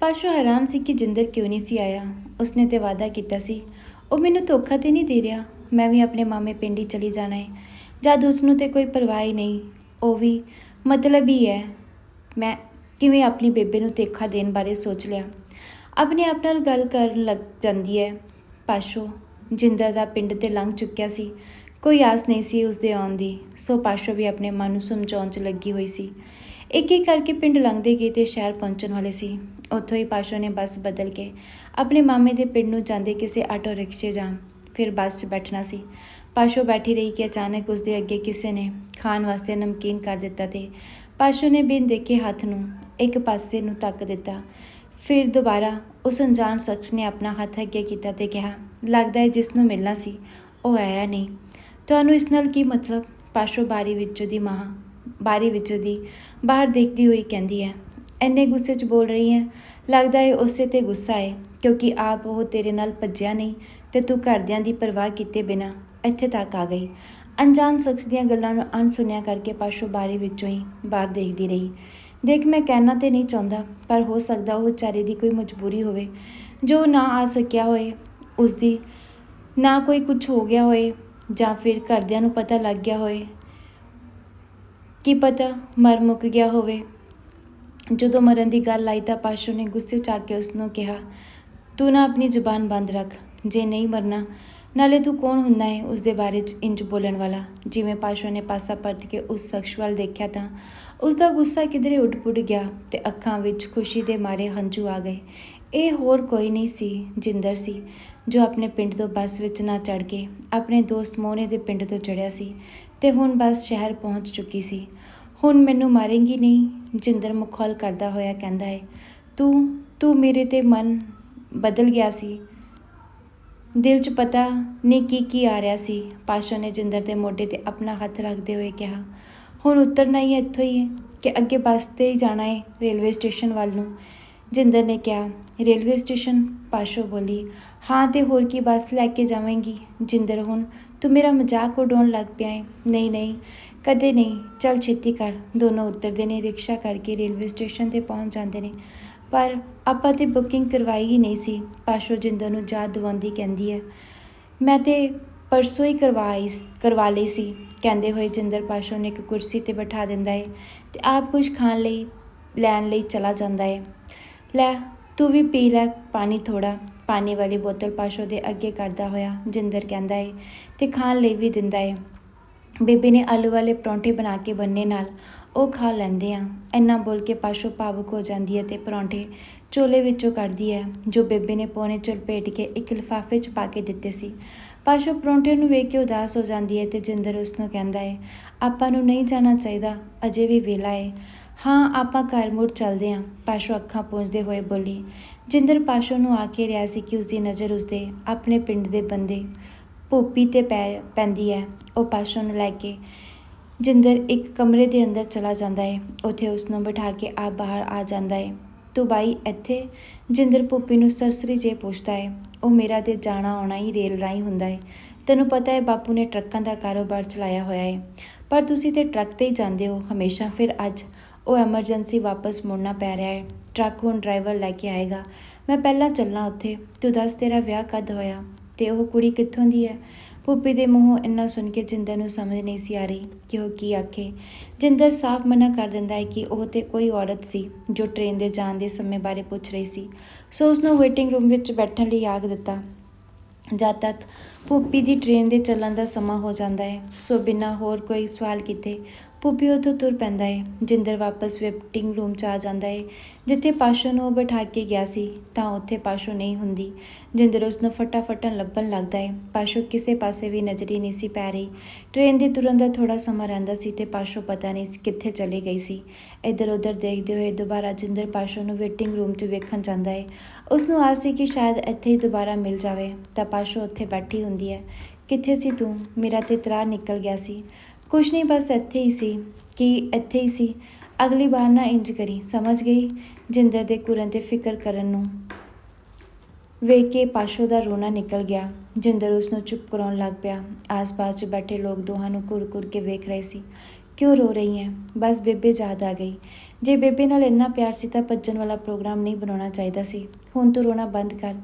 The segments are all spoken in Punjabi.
ਪਾਸ਼ੋ ਹੈਰਾਨ ਸੀ ਕਿ ਜਿੰਦਰ ਕਿਉਂ ਨਹੀਂ ਸੀ ਆਇਆ। ਉਸਨੇ ਤੇ ਵਾਅਦਾ ਕੀਤਾ ਸੀ, ਉਹ ਮੈਨੂੰ ਧੋਖਾ ਤੇ ਨਹੀਂ ਦੇ ਰਿਹਾ। ਮੈਂ ਵੀ ਆਪਣੇ ਮਾਮੇ ਪਿੰਡ ਹੀ ਚਲੀ ਜਾਣਾ ਹੈ ਜਦ ਉਸਨੂੰ ਤੇ ਕੋਈ ਪਰਵਾਹ ਹੀ ਨਹੀਂ, ਉਹ ਵੀ, ਮਤਲਬ ਹੀ ਹੈ। ਮੈਂ ਕਿਵੇਂ ਆਪਣੀ ਬੇਬੇ ਨੂੰ ਧੋਖਾ ਦੇਣ ਬਾਰੇ ਸੋਚ ਲਿਆ? ਆਪਣੇ ਆਪ ਨਾਲ ਗੱਲ ਕਰਨ ਲੱਗ ਜਾਂਦੀ ਹੈ ਪਾਸ਼ੋ। ਜਿੰਦਰ ਦਾ ਪਿੰਡ ਤੇ ਲੰਘ ਚੁੱਕਿਆ ਸੀ। ਕੋਈ ਆਸ ਨਹੀਂ ਸੀ ਉਸਦੇ ਆਉਣ ਦੀ। ਸੋ ਪਾਸ਼ੋ ਵੀ ਆਪਣੇ ਮਨ ਨੂੰ ਸਮਝਾਉਣ 'ਚ ਲੱਗੀ ਹੋਈ ਸੀ। ਇੱਕ ਇੱਕ ਕਰਕੇ ਪਿੰਡ ਲੰਘਦੇ ਗਏ ਤੇ ਸ਼ਹਿਰ ਪਹੁੰਚਣ ਵਾਲੇ ਸੀ। ਉੱਥੋਂ ਹੀ ਪਾਸ਼ੋ ਨੇ ਬੱਸ ਬਦਲ ਕੇ ਆਪਣੇ ਮਾਮੇ ਦੇ ਪਿੰਡ ਨੂੰ ਜਾਂਦੇ ਕਿਸੇ ਆਟੋ ਰਿਕਸ਼ੇ ਜਾਂ ਫਿਰ ਬੱਸ 'ਚ ਬੈਠਣਾ ਸੀ। ਪਾਸ਼ੋ ਬੈਠੀ ਰਹੀ ਕਿ ਅਚਾਨਕ ਉਸਦੇ ਅੱਗੇ ਕਿਸੇ ਨੇ ਖਾਣ ਵਾਸਤੇ ਨਮਕੀਨ ਕਰ ਦਿੱਤਾ ਤੇ ਪਾਸ਼ੋ ਨੇ ਬਿਨ ਦੇਖੇ ਹੱਥ ਨੂੰ ਇੱਕ ਪਾਸੇ ਨੂੰ ਤੱਕ ਦਿੱਤਾ। ਫਿਰ ਦੁਬਾਰਾ ਉਸ ਅਣਜਾਣ ਸ਼ਖਸ ਨੇ ਆਪਣਾ ਹੱਥ ਅੱਗੇ ਕੀਤਾ ਤੇ ਕਿਹਾ, ਲੱਗਦਾ ਹੈ ਜਿਸ ਨੂੰ ਮਿਲਣਾ ਸੀ, ਉਹ ਆਇਆ ਨਹੀਂ। ਤੁਹਾਨੂੰ ਇਸ ਨਾਲ ਕੀ ਮਤਲਬ? ਪਾਸ਼ੋ ਬਾਰੀ ਵਿੱਚੋਂ ਦੀ ਮਾਂ ਬਾਰੀ ਵਿੱਚ ਦੀ ਬਾਹਰ ਦੇਖਦੀ ਹੋਈ ਕਹਿੰਦੀ ਹੈ ਐਨੇ ਗੁੱਸੇ 'ਚ ਬੋਲ ਰਹੀ ਹੈ। ਲੱਗਦਾ ਹੈ ਉਸੇ ਤੇ ਗੁੱਸਾ ਹੈ ਕਿਉਂਕਿ ਆਪ ਉਹ ਤੇਰੇ ਨਾਲ ਭੱਜਿਆ ਨਹੀਂ ਤੇ ਤੂੰ ਘਰਦਿਆਂ ਦੀ ਪਰਵਾਹ ਕੀਤੇ ਬਿਨਾ ਇੱਥੇ ਤੱਕ ਆ ਗਈ ਅਣਜਾਣ ਸ਼ਖਸ ਦੀਆਂ ਗੱਲਾਂ ਨੂੰ ਅਣਸੁਣਿਆ ਕਰਕੇ ਪਾਸ਼ੋ ਬਾਰੀ ਵਿੱਚੋਂ ਹੀ ਬਾਹਰ ਦੇਖਦੀ ਰਹੀ। ਦੇਖ, ਮੈਂ ਕਹਿਣਾ ਤੇ ਨਹੀਂ ਚਾਹੁੰਦਾ, ਪਰ ਹੋ ਸਕਦਾ ਉਹ ਵਿਚਾਰੇ ਦੀ ਕੋਈ ਮਜਬੂਰੀ ਹੋਵੇ। ਜੋ ਨਾ ਆ ਸਕਿਆ ਹੋਏ ਉਸ ਦੀ ਨਾ ਕੋਈ ਕੁਝ ਹੋ ਗਿਆ ਹੋਏ ਜਾਂ ਫਿਰ ਘਰਦਿਆਂ ਨੂੰ ਪਤਾ ਲੱਗ ਗਿਆ ਹੋਏ ਕੀ ਪਤਾ ਮਰ ਮੁੱਕ ਗਿਆ ਹੋਵੇ। ਜਦੋਂ ਮਰਨ ਦੀ ਗੱਲ ਆਈ ਤਾਂ ਪਾਸ਼ੋ ਨੇ ਗੁੱਸੇ 'ਚ ਆ ਕੇ ਉਸ ਨੂੰ ਕਿਹਾ, ਤੂੰ ਨਾ ਆਪਣੀ ਜ਼ੁਬਾਨ ਬੰਦ ਰੱਖ, ਜੇ ਨਹੀਂ ਮਰਨਾ, ਨਾਲੇ ਤੂੰ ਕੌਣ ਹੁੰਦਾ ਹੈ ਉਸ ਦੇ ਬਾਰੇ 'ਚ ਇੰਜ ਬੋਲਣ ਵਾਲਾ? ਜਿਵੇਂ ਪਾਸ਼ੋ ਨੇ ਪਾਸਾ ਪਰਤ ਕੇ ਉਸ ਸ਼ਖਸ ਵੱਲ ਦੇਖਿਆ ਤਾਂ ਉਸ ਦਾ ਗੁੱਸਾ ਕਿਧਰੇ ਉੱਡ ਪੁੱਡ ਗਿਆ ਤੇ ਅੱਖਾਂ ਵਿੱਚ ਖੁਸ਼ੀ ਦੇ ਮਾਰੇ ਹੰਝੂ ਆ ਗਏ। ਇਹ ਹੋਰ ਕੋਈ ਨਹੀਂ ਸੀ, ਜਿੰਦਰ ਸੀ, ਜੋ ਆਪਣੇ ਪਿੰਡ ਤੋਂ ਬੱਸ ਵਿੱਚ ਨਾ ਚੜ ਕੇ ਆਪਣੇ ਦੋਸਤ ਮੋਹਨੇ ਦੇ ਪਿੰਡ ਤੋਂ ਚੜਿਆ ਸੀ। ਤੇ ਹੁਣ ਬੱਸ ਸ਼ਹਿਰ ਪਹੁੰਚ ਚੁੱਕੀ ਸੀ। ਹੁਣ ਮੈਨੂੰ ਮਾਰੇਂਗੀ ਨਹੀਂ, ਜਿੰਦਰ ਮੁਖੌਲ ਕਰਦਾ ਹੋਇਆ ਕਹਿੰਦਾ ਹੈ ਤੂੰ ਤੂੰ ਮੇਰੇ ਤੇ ਮਨ ਬਦਲ ਗਿਆ ਸੀ। ਦਿਲ 'ਚ ਪਤਾ ਨਹੀਂ ਕੀ ਕੀ ਆ ਰਿਹਾ ਸੀ। ਪਾਸ਼ੋ ਨੇ ਜਿੰਦਰ ਦੇ ਮੋਢੇ ਤੇ ਆਪਣਾ ਹੱਥ ਰੱਖਦੇ ਹੋਏ ਕਿਹਾ, ਹੁਣ ਉਤਰਨਾ ਹੀ ਇੱਥੋਂ ਹੀ ਹੈ ਕਿ ਅੱਗੇ ਬੱਸ ਤੇ ਹੀ ਜਾਣਾ ਹੈ ਰੇਲਵੇ ਸਟੇਸ਼ਨ ਵੱਲ ਨੂੰ। ਜਿੰਦਰ ਨੇ ਕਿਹਾ, ਰੇਲਵੇ ਸਟੇਸ਼ਨ? ਪਾਸ਼ੋ ਬੋਲੀ, ਹਾਂ ਤੇ ਹੋਰ ਕੀ ਬੱਸ ਲੈ ਕੇ ਜਾਵੇਂਗੀ? ਜਿੰਦਰ ਹੁਣ ਤੂੰ ਮੇਰਾ ਮਜ਼ਾਕ ਉਡਾਉਣ ਲੱਗ ਪਿਆ ਹੈ ਨਹੀਂ ਨਹੀਂ, ਕਦੇ ਨਹੀਂ। ਚੱਲ ਛੇਤੀ ਕਰ। ਦੋਨੋਂ ਉਤਰਦੇ ਨੇ, ਰਿਕਸ਼ਾ ਕਰਕੇ ਰੇਲਵੇ ਸਟੇਸ਼ਨ ਤੇ ਪਹੁੰਚ ਜਾਂਦੇ ਨੇ। ਪਰ ਆਪਾਂ ਤੇ ਬੁਕਿੰਗ ਕਰਵਾਈ ਹੀ ਨਹੀਂ ਸੀ। ਪਾਸ਼ੋ ਜਿੰਦਰ ਨੂੰ ਯਾਦ ਦਿਵਾਉਂਦੀ ਕਹਿੰਦੀ ਹੈ, ਮੈਂ ਤੇ ਪਰਸੋਂ ਹੀ ਕਰਵਾਈ ਕਰਵਾ ਲਈ ਸੀ। ਕਹਿੰਦੇ ਹੋਏ ਜਿੰਦਰ ਪਾਸ਼ੋ ਨੇ ਇੱਕ ਕੁਰਸੀ ਤੇ ਬਿਠਾ ਦਿੰਦਾ ਹੈ ਤੇ ਆਪ ਕੁਝ ਖਾਣ ਲਈ, ਲੈਣ ਲਈ ਚਲਾ ਜਾਂਦਾ ਹੈ ਲੈ, ਤੂੰ ਵੀ ਪੀ ਲੈ ਪਾਣੀ ਥੋੜਾ ਪਾਣੀ ਵਾਲੀ ਬੋਤਲ ਪਾਸ਼ੋ ਦੇ ਅੱਗੇ ਕਰਦਾ ਹੋਇਆ, ਜਿੰਦਰ ਕਹਿੰਦਾ ਏ, ਤੇ ਖਾਣ ਲਈ ਵੀ ਦਿੰਦਾ ਏ। ਬੇਬੇ ਨੇ ਆਲੂ ਵਾਲੇ ਪਰੌਂਠੇ ਬਣਾ ਕੇ ਬੰਨੇ ਨਾਲ, ਉਹ ਖਾ ਲੈਂਦੇ ਆ। ਇੰਨਾ ਬੋਲ ਕੇ ਪਾਸ਼ੋ ਭਾਵੁਕ ਹੋ ਜਾਂਦੀ ਹੈ ਤੇ ਪਰੌਂਠੇ ਚੋਲੇ ਵਿੱਚੋਂ ਕੱਢਦੀ ਹੈ ਜੋ ਬੇਬੇ ਨੇ ਪੌਣੇ ਚ ਲਪੇਟ ਕੇ ਇੱਕ ਲਿਫਾਫੇ 'ਚ ਪਾ ਕੇ ਦਿੱਤੇ ਸੀ। ਪਾਸ਼ੋ ਪਰੌਂਠੇ ਨੂੰ ਵੇਖ ਕੇ ਉਦਾਸ ਹੋ ਜਾਂਦੀ ਹੈ ਤੇ ਜਿੰਦਰ ਉਸ ਨੂੰ ਕਹਿੰਦਾ ਹੈ ਆਪਾਂ ਨੂੰ ਨਹੀਂ ਜਾਣਾ ਚਾਹੀਦਾ, ਅਜੇ ਵੀ ਵੇਲਾ ਹੈ ਹਾਂ, ਆਪਾਂ ਘਰ ਮੁੜ ਚੱਲਦੇ ਹਾਂ, ਪਾਸ਼ੋ ਅੱਖਾਂ ਪੂੰਝਦੇ ਹੋਏ ਬੋਲੀ। ਜਿੰਦਰ ਪਾਸ਼ੋ ਨੂੰ ਆ ਕੇ ਰਿਹਾ ਸੀ ਕਿ ਉਸ ਦੀ ਨਜ਼ਰ ਉਸਦੇ ਆਪਣੇ ਪਿੰਡ ਦੇ ਬੰਦੇ ਭੋਪੀ ਤੇ ਪੈ, ਪੈਂਦੀ ਹੈ। ਉਹ ਪਾਸ਼ੋ ਨੂੰ ਲੈ ਕੇ ਜਿੰਦਰ ਇੱਕ ਕਮਰੇ ਦੇ ਅੰਦਰ ਚਲਾ ਜਾਂਦਾ ਹੈ। ਉੱਥੇ ਉਸ ਨੂੰ ਬਿਠਾ ਕੇ ਆਪ ਬਾਹਰ ਆ ਜਾਂਦਾ ਹੈ। ਤੂੰ ਬਾਈ ਇੱਥੇ? ਜਿੰਦਰ ਭੋਪੀ ਨੂੰ ਸਰਸਰੀ ਜੇ ਪੁੱਛਦਾ ਹੈ। ਉਹ ਮੇਰਾ ਤੇ ਜਾਣਾ ਆਉਣਾ ਹੀ ਰੇਲ ਰਾਹੀਂ ਹੁੰਦਾ ਹੈ। ਤੈਨੂੰ ਪਤਾ ਹੈ ਬਾਪੂ ਨੇ ਟਰੱਕਾਂ ਦਾ ਕਾਰੋਬਾਰ ਚਲਾਇਆ ਹੋਇਆ ਹੈ। ਪਰ ਤੁਸੀਂ ਤੇ ਟਰੱਕ ਤੇ ਹੀ ਜਾਂਦੇ ਹੋ। ਹਮੇਸ਼ਾ ਫਿਰ ਅੱਜ ਉਹ ਐਮਰਜੈਂਸੀ ਵਾਪਸ ਮੁੜਨਾ ਪੈ ਰਿਹਾ ਹੈ। ਟਰੱਕ ਹੁਣ ਡਰਾਈਵਰ ਲੈ ਕੇ ਆਏਗਾ। ਮੈਂ ਪਹਿਲਾਂ ਚੱਲਾਂ ਉੱਥੇ। ਤੂੰ ਦੱਸ ਤੇਰਾ ਵਿਆਹ ਕਦ ਹੋਇਆ? ਤੇ ਉਹ ਕੁੜੀ ਕਿੱਥੋਂ ਦੀ ਹੈ? ਭੁੱਪੀ ਦੇ ਮੂੰਹੋਂ ਇੰਨਾ ਸੁਣ ਕੇ ਜਿੰਦਰ ਨੂੰ ਸਮਝ ਨਹੀਂ ਸੀ ਆ ਰਹੀ ਕਿ ਉਹ ਕੀ ਆਖੇ। ਜਿੰਦਰ ਸਾਫ਼ ਮਨਾ ਕਰ ਦਿੰਦਾ ਹੈ ਕਿ ਉਹ ਤੇ ਕੋਈ ਔਰਤ ਸੀ ਜੋ ਟ੍ਰੇਨ ਦੇ ਜਾਣ ਦੇ ਸਮੇਂ ਬਾਰੇ ਪੁੱਛ ਰਹੀ ਸੀ। ਸੋ ਉਸ ਨੂੰ ਵੇਟਿੰਗ ਰੂਮ ਵਿੱਚ ਬੈਠਣ ਲਈ ਆਖ ਦਿੱਤਾ। ਜਦ ਤੱਕ ਭੁੱਪੀ ਦੀ ਟ੍ਰੇਨ ਦੇ ਚੱਲਣ ਦਾ ਸਮਾਂ ਹੋ ਜਾਂਦਾ ਹੈ, ਸੋ ਬਿਨਾਂ ਹੋਰ ਕੋਈ ਸਵਾਲ ਕੀਤੇ ਭੁੱਪੀ ਉੱਥੋਂ ਤੁਰ ਪੈਂਦਾ ਹੈ ਜਿੰਦਰ ਵਾਪਸ ਵੇਟਿੰਗ ਰੂਮ 'ਚ ਆ ਜਾਂਦਾ ਹੈ ਜਿੱਥੇ ਪਾਸ਼ੋ ਨੂੰ ਉਹ ਬਿਠਾ ਕੇ ਗਿਆ ਸੀ, ਤਾਂ ਉੱਥੇ ਪਾਸ਼ੋ ਨਹੀਂ ਹੁੰਦੀ। ਜਿੰਦਰ ਉਸ ਨੂੰ ਫਟਾਫਟਨ ਲੱਭਣ ਲੱਗਦਾ ਹੈ ਪਾਸ਼ੋ ਕਿਸੇ ਪਾਸੇ ਵੀ ਨਜ਼ਰੀ ਨਹੀਂ ਸੀ ਪੈ ਰਹੀ। ਟ੍ਰੇਨ ਦੇ ਤੁਰਨ ਦਾ ਥੋੜਾ ਸਮਾਂ ਰਹਿੰਦਾ ਸੀ ਤੇ ਪਾਸ਼ੋ ਪਤਾ ਨਹੀਂ ਸੀ ਕਿੱਥੇ ਚਲੀ ਗਈ ਸੀ। ਇੱਧਰ ਉੱਧਰ ਦੇਖਦੇ ਹੋਏ ਦੁਬਾਰਾ ਜਿੰਦਰ ਪਾਸ਼ੋ ਨੂੰ ਵੇਟਿੰਗ ਰੂਮ 'ਚ ਵੇਖਣ ਜਾਂਦਾ ਹੈ ਉਸ ਨੂੰ ਆਸ ਸੀ ਕਿ ਸ਼ਾਇਦ ਇੱਥੇ ਹੀ ਦੁਬਾਰਾ ਮਿਲ ਜਾਵੇ। ਤਾਂ ਪਾਸ਼ੋ ਉੱਥੇ ਬੈਠੀ ਹੁੰਦੀ ਹੈ। ਕਿੱਥੇ ਸੀ ਤੂੰ? ਮੇਰਾ ਤੇ ਤਰਾ ਨਿਕਲ ਗਿਆ ਸੀ। ਕੁਛ ਨਹੀਂ, ਬਸ ਇੱਥੇ ਹੀ ਸੀ ਕਿ ਇੱਥੇ ਹੀ ਸੀ। ਅਗਲੀ ਵਾਰ ਨਾ ਇੰਜ ਕਰੀ, ਸਮਝ ਗਈ ਜਿੰਦਰ ਦੇ ਕੁਰਨ ਤੇ ਫਿਕਰ ਕਰਨ ਨੂੰ। ਵੇਖ ਕੇ ਪਾਸ਼ੋ ਦਾ ਰੋਣਾ ਨਿਕਲ ਗਿਆ। ਜਿੰਦਰ ਉਸ ਨੂੰ ਚੁੱਪ ਕਰਾਉਣ ਲੱਗ ਪਿਆ। ਆਸ-ਪਾਸ 'ਚ ਬੈਠੇ ਲੋਕ ਦੋਹਾਂ ਨੂੰ ਘੁਰ-ਘੁਰ ਕੇ ਵੇਖ ਰਹੇ ਸੀ। ਕਿਉਂ ਰੋ ਰਹੀ ਹੈ ਬਸ ਬੇਬੇ ਯਾਦ ਆ ਗਈ। ਜੇ ਬੇਬੇ ਨਾਲ ਇੰਨਾ ਪਿਆਰ ਸੀ ਤਾਂ ਭੱਜਣ ਵਾਲਾ ਪ੍ਰੋਗਰਾਮ ਨਹੀਂ ਬਣਾਉਣਾ ਚਾਹੀਦਾ ਸੀ। ਹੁਣ ਤੂੰ ਰੋਣਾ ਬੰਦ ਕਰ।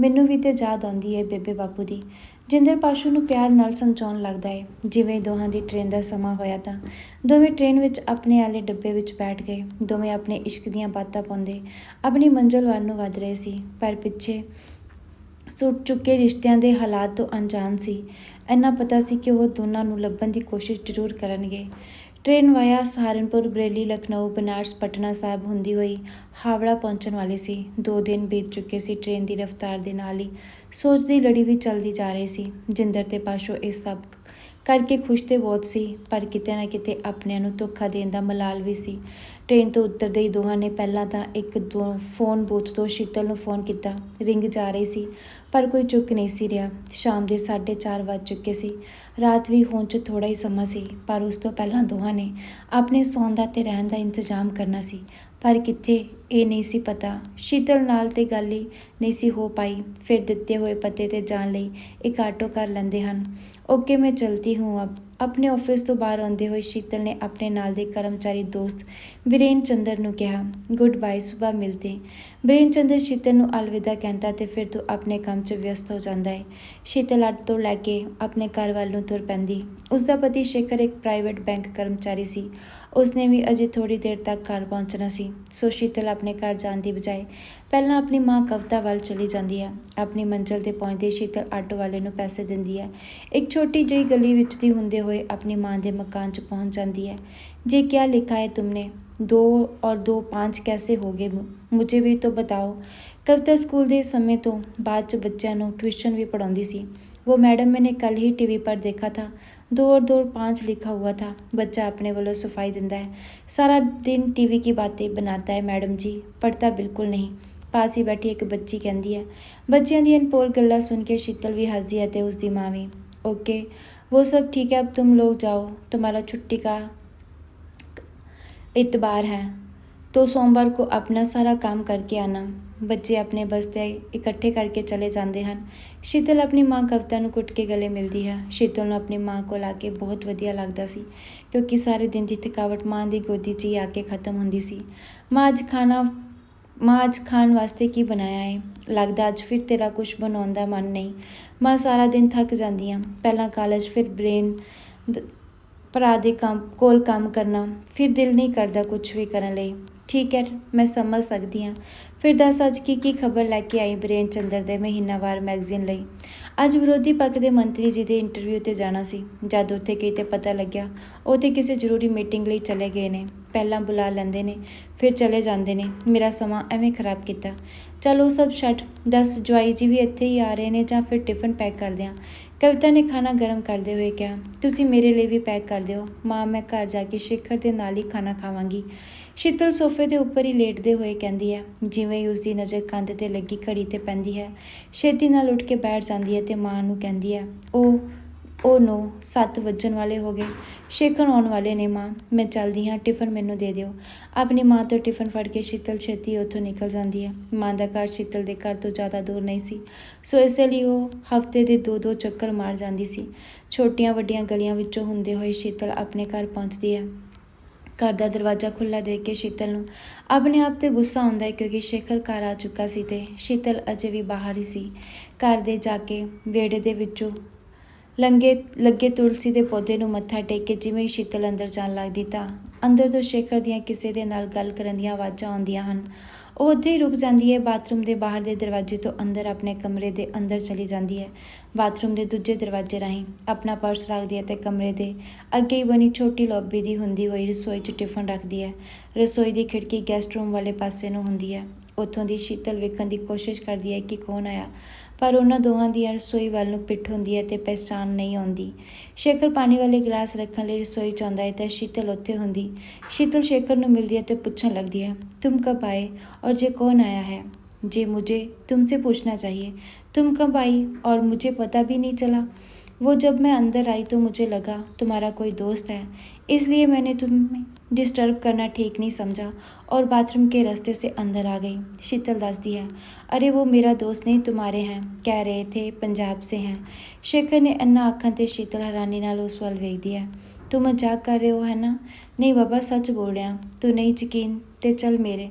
ਮੈਨੂੰ ਵੀ ਤੇ ਯਾਦ ਆਉਂਦੀ ਹੈ ਬੇਬੇ ਬਾਪੂ ਦੀ। ਜਿੰਦਰ ਪਾਸ਼ੂ ਨੂੰ ਪਿਆਰ ਨਾਲ ਸਮਝਾਉਣ ਲੱਗਦਾ ਹੈ ਜਿਵੇਂ ਦੋਹਾਂ ਦੀ ਟ੍ਰੇਨ ਦਾ ਸਮਾਂ ਹੋਇਆ ਤਾਂ। ਦੋਵੇਂ ਟ੍ਰੇਨ ਵਿੱਚ ਆਪਣੇ ਆਲੇ ਡੱਬੇ ਵਿੱਚ ਬੈਠ ਗਏ। ਦੋਵੇਂ ਆਪਣੇ ਇਸ਼ਕ ਦੀਆਂ ਬਾਤਾਂ ਪਾਉਂਦੇ। ਆਪਣੀ ਮੰਜ਼ਿਲ ਵੱਲ ਨੂੰ ਵੱਧ ਰਹੇ ਸੀ। ਪਰ ਪਿੱਛੇ ਸੁੱਟ ਚੁੱਕੇ ਰਿਸ਼ਤਿਆਂ ਦੇ ਹਾਲਾਤ ਤੋਂ ਅਣਜਾਣ ਸੀ। ਇੰਨਾ ਪਤਾ ਸੀ ਕਿ ਉਹ ਦੋਨਾਂ ਨੂੰ ਲੱਭਣ ਦੀ ਕੋਸ਼ਿਸ਼ ਜ਼ਰੂਰ ਕਰਨਗੇ। ਟ੍ਰੇਨ ਵਾਇਆ ਸਹਾਰਨਪੁਰ, ਬਰੇਲੀ, ਲਖਨਊ, ਬਨਾਰਸ, ਪਟਨਾ ਸਾਹਿਬ ਹੁੰਦੀ ਹੋਈ ਹਾਵੜਾ ਪਹੁੰਚਣ ਵਾਲੀ ਸੀ। ਦੋ ਦਿਨ ਬੀਤ ਚੁੱਕੇ ਸੀ ਟ੍ਰੇਨ ਦੀ ਰਫ਼ਤਾਰ ਦੇ ਨਾਲ ਹੀ। ਸੋਚ ਦੀ ਲੜੀ ਵੀ ਚੱਲਦੀ ਜਾ ਰਹੀ ਸੀ। ਜਿੰਦਰ ਤੇ ਪਾਸ਼ੋ ਇਹ ਸਭ ਕਰਕੇ ਖੁਸ਼ ਤੇ ਬਹੁਤ ਸੀ, ਪਰ ਕਿਤੇ ਨਾ ਕਿਤੇ ਆਪਣਿਆਂ ਨੂੰ ਧੋਖਾ ਦੇਣ ਦਾ ਮਲਾਲ ਵੀ ਸੀ। ਟ੍ਰੇਨ ਤੋਂ ਉਤਰਦੇ ਹੀ ਦੋਹਾਂ ਨੇ ਪਹਿਲਾਂ ਤਾਂ ਇੱਕ ਦੋ ਫੋਨ, ਬੂਥ ਤੋਂ ਸ਼ੀਤਲ ਨੂੰ ਫੋਨ ਕੀਤਾ। ਰਿੰਗ ਜਾ ਰਹੀ ਸੀ, ਪਰ ਕੋਈ ਚੁੱਕ ਨਹੀਂ ਸੀ ਰਿਹਾ। ਸ਼ਾਮ ਦੇ 4:30 ਵੱਜ ਚੁੱਕੇ ਸੀ। ਰਾਤ ਵੀ ਹੋਣ 'ਚ ਥੋੜਾ ਹੀ ਸਮਾਂ ਸੀ, ਪਰ ਉਸ ਤੋਂ ਪਹਿਲਾਂ ਦੋਹਾਂ ਨੇ ਆਪਣੇ ਸੌਣ ਦਾ ਤੇ ਰਹਿਣ ਦਾ ਇੰਤਜ਼ਾਮ ਕਰਨਾ ਸੀ। ਪਰ ਕਿੱਥੇ, ਇਹ ਨਹੀਂ ਸੀ ਪਤਾ। ਸ਼ੀਤਲ ਨਾਲ ਤੇ ਗੱਲ ਹੀ ਨਹੀਂ ਸੀ ਹੋ ਪਾਈ। ਫਿਰ ਦਿੱਤੇ ਹੋਏ ਪਤੇ ਤੇ ਜਾਣ ਲਈ ਇੱਕ ਆਟੋ ਕਰ ਲੈਂਦੇ ਹਨ। ਓਕੇ, ਮੈਂ ਚਲਤੀ ਹੂੰ, ਅਬ ਆਪਣੇ ਆਫਿਸ ਤੋਂ ਬਾਹਰ ਆਉਂਦੇ ਹੋਏ ਸ਼ੀਤਲ ਨੇ ਆਪਣੇ ਨਾਲ ਦੇ ਕਰਮਚਾਰੀ ਦੋਸਤ ਵੀਰੇਨ ਚੰਦਰ ਨੂੰ ਕਿਹਾ ਗੁੱਡ ਬਾਏ ਸਵੇਰ ਮਿਲਤੇ ਬ੍ਰੇਨ ਚੰਦਰ ਸ਼ੀਤਲ ਨੂੰ ਅਲਵਿਦਾ ਕਹਿੰਦਾ ਤੇ ਫਿਰ ਤੂੰ ਆਪਣੇ ਕੰਮ 'ਚ ਵਿਅਸਤ ਹੋ ਜਾਂਦਾ ਏ। ਸ਼ੀਤਲ ਅੱਡ ਤੋਂ ਲੈ ਕੇ ਆਪਣੇ ਘਰ ਵੱਲ ਨੂੰ ਤੁਰ ਪੈਂਦੀ। ਉਸ ਦਾ ਪਤੀ ਸ਼ੇਖਰ ਇੱਕ ਪ੍ਰਾਈਵੇਟ ਬੈਂਕ ਕਰਮਚਾਰੀ ਸੀ। ਉਸਨੇ ਵੀ ਅਜੇ ਥੋੜੀ ਦੇਰ ਤੱਕ ਘਰ ਪਹੁੰਚਣਾ ਸੀ। ਸੋ ਸ਼ੀਤਲ ਆਪਣੇ ਘਰ ਜਾਣ ਦੀ ਬਜਾਏ ਪਹਿਲਾਂ ਆਪਣੀ ਮਾਂ ਕਵਤਾ ਵੱਲ ਚਲੀ ਜਾਂਦੀ ਹੈ। ਆਪਣੀ ਮੰਜ਼ਲ ਤੇ ਪਹੁੰਚਦੇ ਸ਼ੀਤਲ ਆਟੋ ਵਾਲੇ ਨੂੰ ਪੈਸੇ ਦਿੰਦੀ ਹੈ। ਇੱਕ ਛੋਟੀ ਜਿਹੀ ਗਲੀ ਵਿੱਚ ਦੀ ਹੁੰਦੇ ਹੋਏ ਆਪਣੀ ਮਾਂ ਦੇ ਮਕਾਨ 'ਚ ਪਹੁੰਚ ਜਾਂਦੀ ਹੈ। ਜੇ ਕਿਆ ਲਿਖਾ ਹੈ, ਤੁਮਨੇ दो और दो पाँच कैसे हो गए मुझे भी तो बताओ ਕਵਿਤਾ ਸਕੂਲ ਦੇ ਸਮੇਂ ਤੋਂ ਬਾਅਦ ਚ ਬੱਚਿਆਂ ਨੂੰ ਟਿਊਸ਼ਨ ਵੀ ਪੜਾਉਂਦੀ ਸੀ वो मैडम मैंने कल ही टीवी पर देखा था दो और दो पाँच लिखा हुआ था बच्चा अपने वालों सफाई दिंदा है सारा दिन टीवी की बातें बनाता है मैडम जी पढ़ता बिल्कुल नहीं ਪਾਸ ਹੀ ਬੈਠੀ ਇੱਕ ਬੱਚੀ ਕਹਿੰਦੀ ਹੈ ਬੱਚਿਆਂ ਦੀਆਂ ਅਨਪੋਲ ਗੱਲਾਂ ਸੁਣ ਕੇ ਸ਼ੀਤਲ ਵੀ ਹੱਸਦੀ ਹੈ ਤੇ ਉਸ ਦੀ ਮਾਂ ਵੀ ਓਕੇ वो सब ठीक है अब तुम लोग जाओ तुम्हारा छुट्टी का इतबार है तो सोमवार को अपना सारा काम करके आना ਬੱਚੇ ਆਪਣੇ ਬਸਤੇ ਇਕੱਠੇ ਕਰਕੇ ਚਲੇ ਜਾਂਦੇ ਹਨ ਸ਼ੀਤਲ ਆਪਣੀ ਮਾਂ ਕਵਿਤਾ ਨੂੰ ਕੁੱਟ ਕੇ ਗਲੇ ਮਿਲਦੀ ਹੈ ਸ਼ੀਤਲ ਨੂੰ ਆਪਣੀ ਮਾਂ ਕੋਲ ਆ ਕੇ ਬਹੁਤ ਵਧੀਆ ਲੱਗਦਾ ਸੀ ਕਿਉਂਕਿ ਸਾਰੇ ਦਿਨ ਦੀ ਥਕਾਵਟ ਮਾਂ ਦੀ ਗੋਦੀ 'ਚ ਹੀ ਆ ਕੇ ਖਤਮ ਹੁੰਦੀ ਸੀ ਮਾਂ ਅੱਜ ਖਾਣਾ ਮਾਂ ਅੱਜ ਖਾਣ ਵਾਸਤੇ ਕੀ ਬਣਾਇਆ ਹੈ ਲੱਗਦਾ ਅੱਜ ਫਿਰ ਤੇਰਾ ਕੁਝ ਬਣਾਉਣ ਦਾ ਮਨ ਨਹੀਂ ਮਾਂ ਸਾਰਾ ਦਿਨ ਥੱਕ ਜਾਂਦੀ ਆ ਪਹਿਲਾਂ ਕਾਲਜ ਫਿਰ ਬ੍ਰੇਨ ਭਰਾ ਦੇ ਕੰਮ, ਕੋਲ ਕੰਮ ਕਰਨਾ, ਫਿਰ ਦਿਲ ਨਹੀਂ ਕਰਦਾ ਕੁਝ ਵੀ ਕਰਨ ਲਈ। ਠੀਕ ਹੈ, ਮੈਂ ਸਮਝ ਸਕਦੀ ਹਾਂ। ਫਿਰ ਦੱਸ ਅੱਜ ਕੀ ਕੀ ਖਬਰ ਲੈ ਕੇ ਆਈ ਬ੍ਰੇਨ ਚੰਦਰ ਦੇ ਮਹੀਨਾਵਾਰ ਮੈਗਜ਼ੀਨ ਲਈ? ਅੱਜ ਵਿਰੋਧੀ ਪੱਖ ਦੇ ਮੰਤਰੀ ਜੀ ਦੇ ਇੰਟਰਵਿਊ ਤੇ ਜਾਣਾ ਸੀ, ਜਦ ਉੱਥੇ ਕਿਤੇ ਪਤਾ ਲੱਗਿਆ, ਉਹ ਤੇ ਕਿਸੇ ਜ਼ਰੂਰੀ ਮੀਟਿੰਗ ਲਈ ਚਲੇ ਗਏ ਨੇ। ਪਹਿਲਾਂ ਬੁਲਾ ਲੈਂਦੇ ਨੇ, ਫਿਰ ਚਲੇ ਜਾਂਦੇ ਨੇ। ਮੇਰਾ ਸਮਾਂ ਐਵੇਂ ਖਰਾਬ ਕੀਤਾ। ਚਲ ਉਹ ਸਭ ਛੱਡ, ਦੱਸ ਜਵਾਈ ਜੀ ਵੀ ਇੱਥੇ ਹੀ ਆ ਰਹੇ ਨੇ ਜਾਂ ਫਿਰ ਟਿਫਨ ਪੈਕ ਕਰ ਦਿਆਂ ਕਵਿਤਾ ਨੇ ਖਾਣਾ ਗਰਮ ਕਰਦੇ ਹੋਏ ਕਿਹਾ, ਤੁਸੀਂ ਮੇਰੇ ਲਈ ਵੀ ਪੈਕ ਕਰ ਦਿਓ। ਮਾਂ, ਮੈਂ ਘਰ ਜਾ ਕੇ ਸ਼ਿਖਰ ਦੇ ਨਾਲ ਹੀ ਖਾਣਾ ਖਾਵਾਂਗੀ। ਸ਼ੀਤਲ ਸੋਫੇ ਦੇ ਉੱਪਰ ਹੀ ਲੇਟਦੇ ਹੋਏ ਕਹਿੰਦੀ ਹੈ, ਜਿਵੇਂ ਹੀ ਉਸ ਦੀ ਨਜ਼ਰ ਕੰਧ ਤੇ ਲੱਗੀ ਘੜੀ ਤੇ ਪੈਂਦੀ ਹੈ, ਛੇਤੀ ਨਾਲ ਉੱਠ ਕੇ ਬੈਠ ਜਾਂਦੀ ਹੈ ਤੇ ਮਾਂ ਨੂੰ ਕਹਿੰਦੀ ਹੈ ਉਹ ਉਹ ਨੋ 7 ਵੱਜਣ ਵਾਲੇ ਹੋ ਗਏ। ਸ਼ੇਖਰ ਆਉਣ ਵਾਲੇ ਨੇ, ਮਾਂ, ਮੈਂ ਚੱਲਦੀ ਹਾਂ, ਟਿਫਨ ਮੈਨੂੰ ਦੇ ਦਿਓ। ਆਪਣੀ ਮਾਂ ਤੋਂ ਟਿਫਨ ਫੜ ਕੇ ਸ਼ੀਤਲ ਛੇਤੀ ਉੱਥੋਂ ਨਿਕਲ ਜਾਂਦੀ ਹੈ। ਮਾਂ ਦਾ ਘਰ ਸ਼ੀਤਲ ਦੇ ਘਰ ਤੋਂ ਜ਼ਿਆਦਾ ਦੂਰ ਨਹੀਂ ਸੀ। ਸੋ ਇਸੇ ਲਈ ਉਹ ਹਫ਼ਤੇ ਦੇ ਦੋ ਦੋ ਚੱਕਰ ਮਾਰ ਜਾਂਦੀ ਸੀ। ਛੋਟੀਆਂ ਵੱਡੀਆਂ ਗਲੀਆਂ ਵਿੱਚੋਂ ਹੁੰਦੇ ਹੋਏ ਸ਼ੀਤਲ ਆਪਣੇ ਘਰ ਪਹੁੰਚਦੀ ਹੈ। ਘਰ ਦਾ ਦਰਵਾਜ਼ਾ ਖੁੱਲਾ ਦੇਖ ਕੇ ਸ਼ੀਤਲ ਨੂੰ ਆਪਣੇ ਆਪ ਤੇ ਗੁੱਸਾ ਆਉਂਦਾ ਹੈ ਕਿਉਂਕਿ ਸ਼ੇਖਰ ਘਰ ਆ ਚੁੱਕਾ ਸੀ ਤੇ ਸ਼ੀਤਲ ਅਜੇ ਵੀ ਬਾਹਰ ਹੀ ਸੀ। ਘਰ ਦੇ ਜਾ ਕੇ ਵਿਹੜੇ ਦੇ ਵਿੱਚੋਂ ਲੰਗੇ, ਲੱਗੇ ਤੁਲਸੀ ਦੇ ਪੌਦੇ ਨੂੰ ਮੱਥਾ ਟੇਕ ਕੇ ਜਿਵੇਂ ਹੀ ਸ਼ੀਤਲ ਅੰਦਰ ਜਾਣ ਲੱਗਦੀ ਤਾਂ ਅੰਦਰ ਤੋਂ ਸ਼ੇਖਰ ਦੀਆਂ ਕਿਸੇ ਦੇ ਨਾਲ ਗੱਲ ਕਰਨ ਦੀਆਂ ਆਵਾਜ਼ਾਂ ਆਉਂਦੀਆਂ ਹਨ। ਉਹ ਉੱਥੇ ਹੀ ਰੁਕ ਜਾਂਦੀ ਹੈ, ਬਾਥਰੂਮ ਦੇ ਬਾਹਰ ਦੇ ਦਰਵਾਜ਼ੇ ਤੋਂ ਅੰਦਰ ਆਪਣੇ ਕਮਰੇ ਦੇ ਅੰਦਰ ਚਲੀ ਜਾਂਦੀ ਹੈ। ਬਾਥਰੂਮ ਦੇ ਦੂਜੇ ਦਰਵਾਜ਼ੇ ਰਾਹੀਂ ਆਪਣਾ ਪਰਸ ਰੱਖਦੀ ਹੈ ਤੇ ਕਮਰੇ ਦੇ ਅੱਗੇ ਹੀ ਬਣੀ ਛੋਟੀ ਲੌਬੀ ਦੀ ਹੁੰਦੀ ਹੋਈ ਰਸੋਈ 'ਚ ਟਿਫਨ ਰੱਖਦੀ ਹੈ। ਰਸੋਈ ਦੀ ਖਿੜਕੀ ਗੈਸਟ ਰੂਮ ਵਾਲੇ ਪਾਸੇ ਨੂੰ ਹੁੰਦੀ ਹੈ। ਉੱਥੋਂ ਦੀ ਸ਼ੀਤਲ ਵੇਖਣ ਦੀ ਕੋਸ਼ਿਸ਼ ਕਰਦੀ ਹੈ ਕਿ ਕੌਣ ਆਇਆ। ਪਰ ਉਹਨਾਂ ਦੋਹਾਂ ਦੀ ਰਸੋਈ ਵੱਲ ਨੂੰ ਪਿੱਠ ਹੁੰਦੀ ਹੈ ਤੇ ਪਹਿਚਾਣ ਨਹੀਂ ਆਉਂਦੀ ਸ਼ੇਖਰ ਪਾਣੀ ਵਾਲੇ ਗਲਾਸ ਰੱਖਣ ਲਈ ਰਸੋਈ ਚ ਆਉਂਦਾ ਹੈ ਤਾਂ ਸ਼ੀਤਲ ਉੱਥੇ ਹੁੰਦੀ ਸ਼ੀਤਲ ਸ਼ੇਖਰ ਨੂੰ ਮਿਲਦੀ ਹੈ ਤੇ ਪੁੱਛਣ ਲੱਗਦੀ ਹੈ तुम कब आए और ये कौन आया है जी मुझे तुमसे पूछना चाहिए तुम कब आई और मुझे पता भी नहीं चला वो जब मैं अंदर आई तो मुझे लगा तुम्हारा कोई दोस्त है इसलिए मैंने तुम्हें डिस्टर्ब करना ठीक नहीं समझा और बाथरूम के रास्ते से अंदर आ गई शीतल दसती है अरे वो मेरा दोस्त नहीं तुम्हारे हैं कह रहे थे पंजाब से हैं शेखर ने अन्ना ਅੱਖਾਂ ਤੇ ਸ਼ੀਤਲ ਹੈਰਾਨੀ ਨਾਲ ਉਸ ਵੱਲ ਵੇਖਦੀ ਹੈ ਤੂੰ ਮਜ਼ਾਕ ਕਰ ਰਹੇ ਹੋ ਹੈ ਨਾ नहीं बाबा सच बोल रहा तू नहीं यकीन ते चल मेरे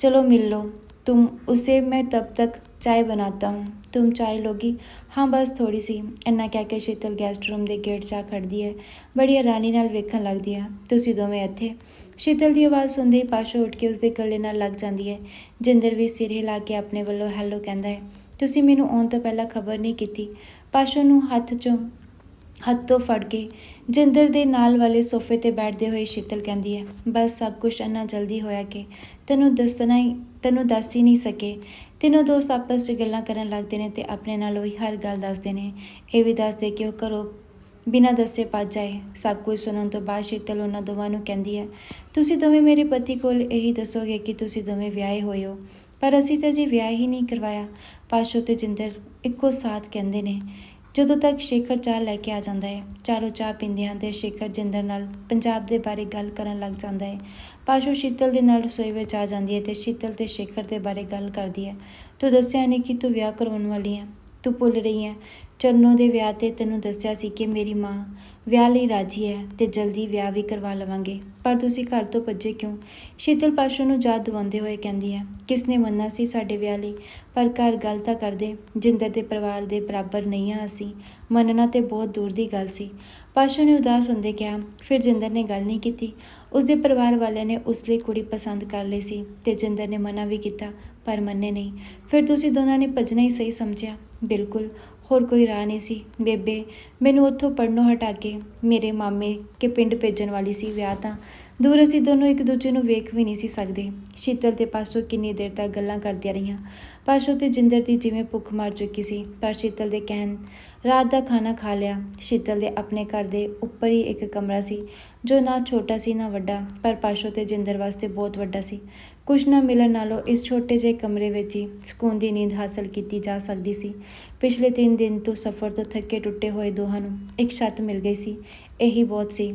चलो मिल लो तुम उसे मैं तब तक चाय बनाता हूँ तुम चाय लोगी ਹਾਂ ਬਸ ਥੋੜੀ ਸੀ ਇੰਨਾ ਕਹਿ ਕੇ ਸ਼ੀਤਲ ਗੈਸਟ ਰੂਮ ਦੇ ਗੇਟ 'ਚ ਆ ਖੜਦੀ ਹੈ ਬੜੀ ਹੈਰਾਨੀ ਨਾਲ ਵੇਖਣ ਲੱਗਦੀ ਹੈ ਤੁਸੀਂ ਦੋਵੇਂ ਇੱਥੇ ਸ਼ੀਤਲ ਦੀ ਆਵਾਜ਼ ਸੁਣਦੇ ਹੀ ਪਾਸ਼ੋ ਉੱਠ ਕੇ ਉਸਦੇ ਗਲੇ ਨਾਲ ਲੱਗ ਜਾਂਦੀ ਹੈ ਜਿੰਦਰ ਵੀ ਸਿਰ ਹਿਲਾ ਕੇ ਆਪਣੇ ਵੱਲੋਂ ਹੈਲੋ ਕਹਿੰਦਾ ਹੈ ਤੁਸੀਂ ਮੈਨੂੰ ਆਉਣ ਤੋਂ ਪਹਿਲਾਂ ਖਬਰ ਨਹੀਂ ਕੀਤੀ ਪਾਸ਼ੋ ਨੂੰ ਹੱਥ 'ਚੋਂ ਹੱਥ ਤੋਂ ਫੜ ਕੇ ਜਿੰਦਰ ਦੇ ਨਾਲ ਵਾਲੇ ਸੋਫੇ ਤੇ ਬੈਠਦੇ ਹੋਏ ਸ਼ੀਤਲ ਕਹਿੰਦੀ ਹੈ ਬਸ ਸਭ ਕੁਝ ਇੰਨਾ ਜਲਦੀ ਹੋਇਆ ਕਿ ਤੈਨੂੰ ਦੱਸਣਾ ਹੀ ਤੈਨੂੰ ਦੱਸ ਹੀ ਨਹੀਂ ਸਕੇ ਤਿੰਨੋਂ ਦੋਸਤ ਆਪਸ 'ਚ ਗੱਲਾਂ ਕਰਨ ਲੱਗਦੇ ਨੇ ਤੇ ਆਪਣੇ ਨਾਲ ਉਹੀ ਹਰ ਗੱਲ ਦੱਸਦੇ ਨੇ। ਇਹ ਵੀ ਦੱਸਦੇ ਕਿ ਉਹ ਘਰੋਂ ਬਿਨਾਂ ਦੱਸੇ ਭੱਜ ਜਾਏ ਸਭ ਕੁਝ ਸੁਣਨ ਤੋਂ ਬਾਅਦ ਸ਼ੀਤਲ ਉਹਨਾਂ ਦੋਵਾਂ ਨੂੰ ਕਹਿੰਦੀ ਹੈ, ਤੁਸੀਂ ਦੋਵੇਂ ਮੇਰੇ ਪਤੀ ਕੋਲ ਇਹੀ ਦੱਸੋਗੇ ਕਿ ਤੁਸੀਂ ਦੋਵੇਂ ਵਿਆਹੇ ਹੋਏ ਹੋ। ਪਰ ਅਸੀਂ ਤਾਂ ਜੀ ਵਿਆਹ ਹੀ ਨਹੀਂ ਕਰਵਾਇਆ। ਪਾਸ਼ੋ ਤੇ ਜਿੰਦਰ ਇੱਕੋ ਸਾਥ ਕਹਿੰਦੇ ਨੇ। ਜਦੋਂ ਤੱਕ ਸ਼ੇਖਰ ਚਾਹ ਲੈ ਕੇ ਆ ਜਾਂਦਾ ਹੈ, ਚਾਰੋਂ ਚਾਹ ਪੀਂਦੇ ਹਨ ਤੇ ਸ਼ੇਖਰ ਜਿੰਦਰ ਨਾਲ ਪੰਜਾਬ ਦੇ ਬਾਰੇ ਗੱਲ ਕਰਨ ਲੱਗ ਜਾਂਦਾ ਹੈ। ਪਾਸ਼ੂ ਸ਼ੀਤਲ ਦੇ ਨਾਲ ਰਸੋਈ ਵਿੱਚ ਆ ਜਾਂਦੀ ਹੈ ਤੇ ਸ਼ੀਤਲ ਤੇ ਸ਼ੇਖਰ ਦੇ ਬਾਰੇ ਗੱਲ ਕਰਦੀ ਹੈ। ਤੂੰ ਦੱਸਿਆ ਨਹੀਂ ਕਿ ਤੂੰ ਵਿਆਹ ਕਰਵਾਉਣ ਵਾਲੀ ਹੈ? ਤੂੰ ਭੁੱਲ ਰਹੀ ਹੈ? ਚਰਨੋ ਦੇ ਵਿਆਹ ਤੇ ਤੈਨੂੰ ਦੱਸਿਆ ਸੀ ਕਿ ਮੇਰੀ ਮਾਂ ਵਿਆਹ ਲਈ ਰਾਜੀ ਹੈ ਤੇ ਜਲਦੀ ਵਿਆਹ ਵੀ ਕਰਵਾ ਲਵਾਂਗੇ। ਪਰ ਤੁਸੀਂ ਘਰ ਤੋਂ ਭੱਜੇ ਕਿਉਂ ਸ਼ੀਤਲ ਪਾਸ਼ੂ ਨੂੰ ਯਾਦ ਦਿਵਾਉਂਦੇ ਹੋਏ ਕਹਿੰਦੀ ਹੈ, ਕਿਸ ਨੇ ਮੰਨਣਾ ਸੀ ਸਾਡੇ ਵਿਆਹ ਲਈ? ਪਰ ਘਰ ਗੱਲ ਤਾਂ ਕਰਦੇ, ਜਿੰਦਰ ਦੇ ਪਰਿਵਾਰ ਦੇ ਬਰਾਬਰ ਨਹੀਂ ਆ ਅਸੀਂ। ਮੰਨਣਾ ਤੇ ਬਹੁਤ ਦੂਰ ਦੀ ਗੱਲ ਸੀ। ਪਾਸ਼ੋ ਨੇ ਉਦਾਸ ਹੁੰਦੇ ਕਿਹਾ, ਫਿਰ ਜਿੰਦਰ ਨੇ ਗੱਲ ਨਹੀਂ ਕੀਤੀ। ਉਸਦੇ ਪਰਿਵਾਰ ਵਾਲਿਆਂ ਨੇ ਉਸ ਲਈ ਕੁੜੀ ਪਸੰਦ ਕਰ ਲਈ ਸੀ ਤੇ ਜਿੰਦਰ ਨੇ ਮਨਾ ਵੀ ਕੀਤਾ, ਪਰ ਮੰਨੇ ਨਹੀਂ। ਫਿਰ ਤੁਸੀਂ ਦੋਨਾਂ ਨੇ ਭੱਜਣਾ ਹੀ ਸਹੀ ਸਮਝਿਆ। ਬਿਲਕੁਲ, ਹੋਰ ਕੋਈ ਰਾਹ ਨਹੀਂ ਸੀ। ਬੇਬੇ, ਮੈਨੂੰ ਉੱਥੋਂ ਪੜਨੋਂ ਹਟਾ ਕੇ ਮੇਰੇ ਮਾਮੇ ਕੇ ਪਿੰਡ ਭੇਜਣ ਵਾਲੀ ਸੀ, ਵਿਆਹ ਤਾਂ। ਦੂਰ ਅਸੀਂ ਦੋਨੋਂ ਇੱਕ ਦੂਜੇ ਨੂੰ ਵੇਖ ਵੀ ਨਹੀਂ ਸੀ ਸਕਦੇ। ਸ਼ੀਤਲ ਤੇ ਪਾਸੋਂ ਕਿੰਨੀ ਦੇਰ ਤੱਕ ਗੱਲਾਂ ਕਰਦੀਆਂ ਰਹੀਆਂ। ਪਾਸੋਂ ਤੇ ਜਿੰਦਰ ਦੀ ਜਿਵੇਂ ਭੁੱਖ ਮਰ ਚੁੱਕੀ ਸੀ, ਪਰ ਸ਼ੀਤਲ ਦੇ ਕਹਿਣ, ਰਾਤ ਦਾ ਖਾਣਾ ਖਾ ਲਿਆ। ਸ਼ੀਤਲ ਦੇ ਆਪਣੇ ਘਰ ਦੇ ਉੱਪਰ ਹੀ ਇੱਕ ਕਮਰਾ ਸੀ, ਜੋ ਨਾ ਛੋਟਾ ਸੀ, ਨਾ ਵੱਡਾ, ਪਰ ਪਾਸ਼ੋ ਤੇ ਜਿੰਦਰ ਵਾਸਤੇ ਬਹੁਤ ਵੱਡਾ ਸੀ। ਕੁਝ ਨਾ ਮਿਲਣ ਨਾਲੋਂ ਇਸ ਛੋਟੇ ਜਿਹੇ ਕਮਰੇ ਵਿੱਚ ਹੀ ਸਕੂਨ ਦੀ ਨੀਂਦ ਹਾਸਲ ਕੀਤੀ ਜਾ ਸਕਦੀ ਸੀ। ਪਿਛਲੇ 3 ਦਿਨ ਤੋਂ ਸਫ਼ਰ ਤੋਂ ਥੱਕੇ ਟੁੱਟੇ ਹੋਏ ਦੋਹਾਂ ਨੂੰ ਇੱਕ ਛੱਤ ਮਿਲ ਗਈ ਸੀ। ਇਹੀ ਬਹੁਤ ਸੀ।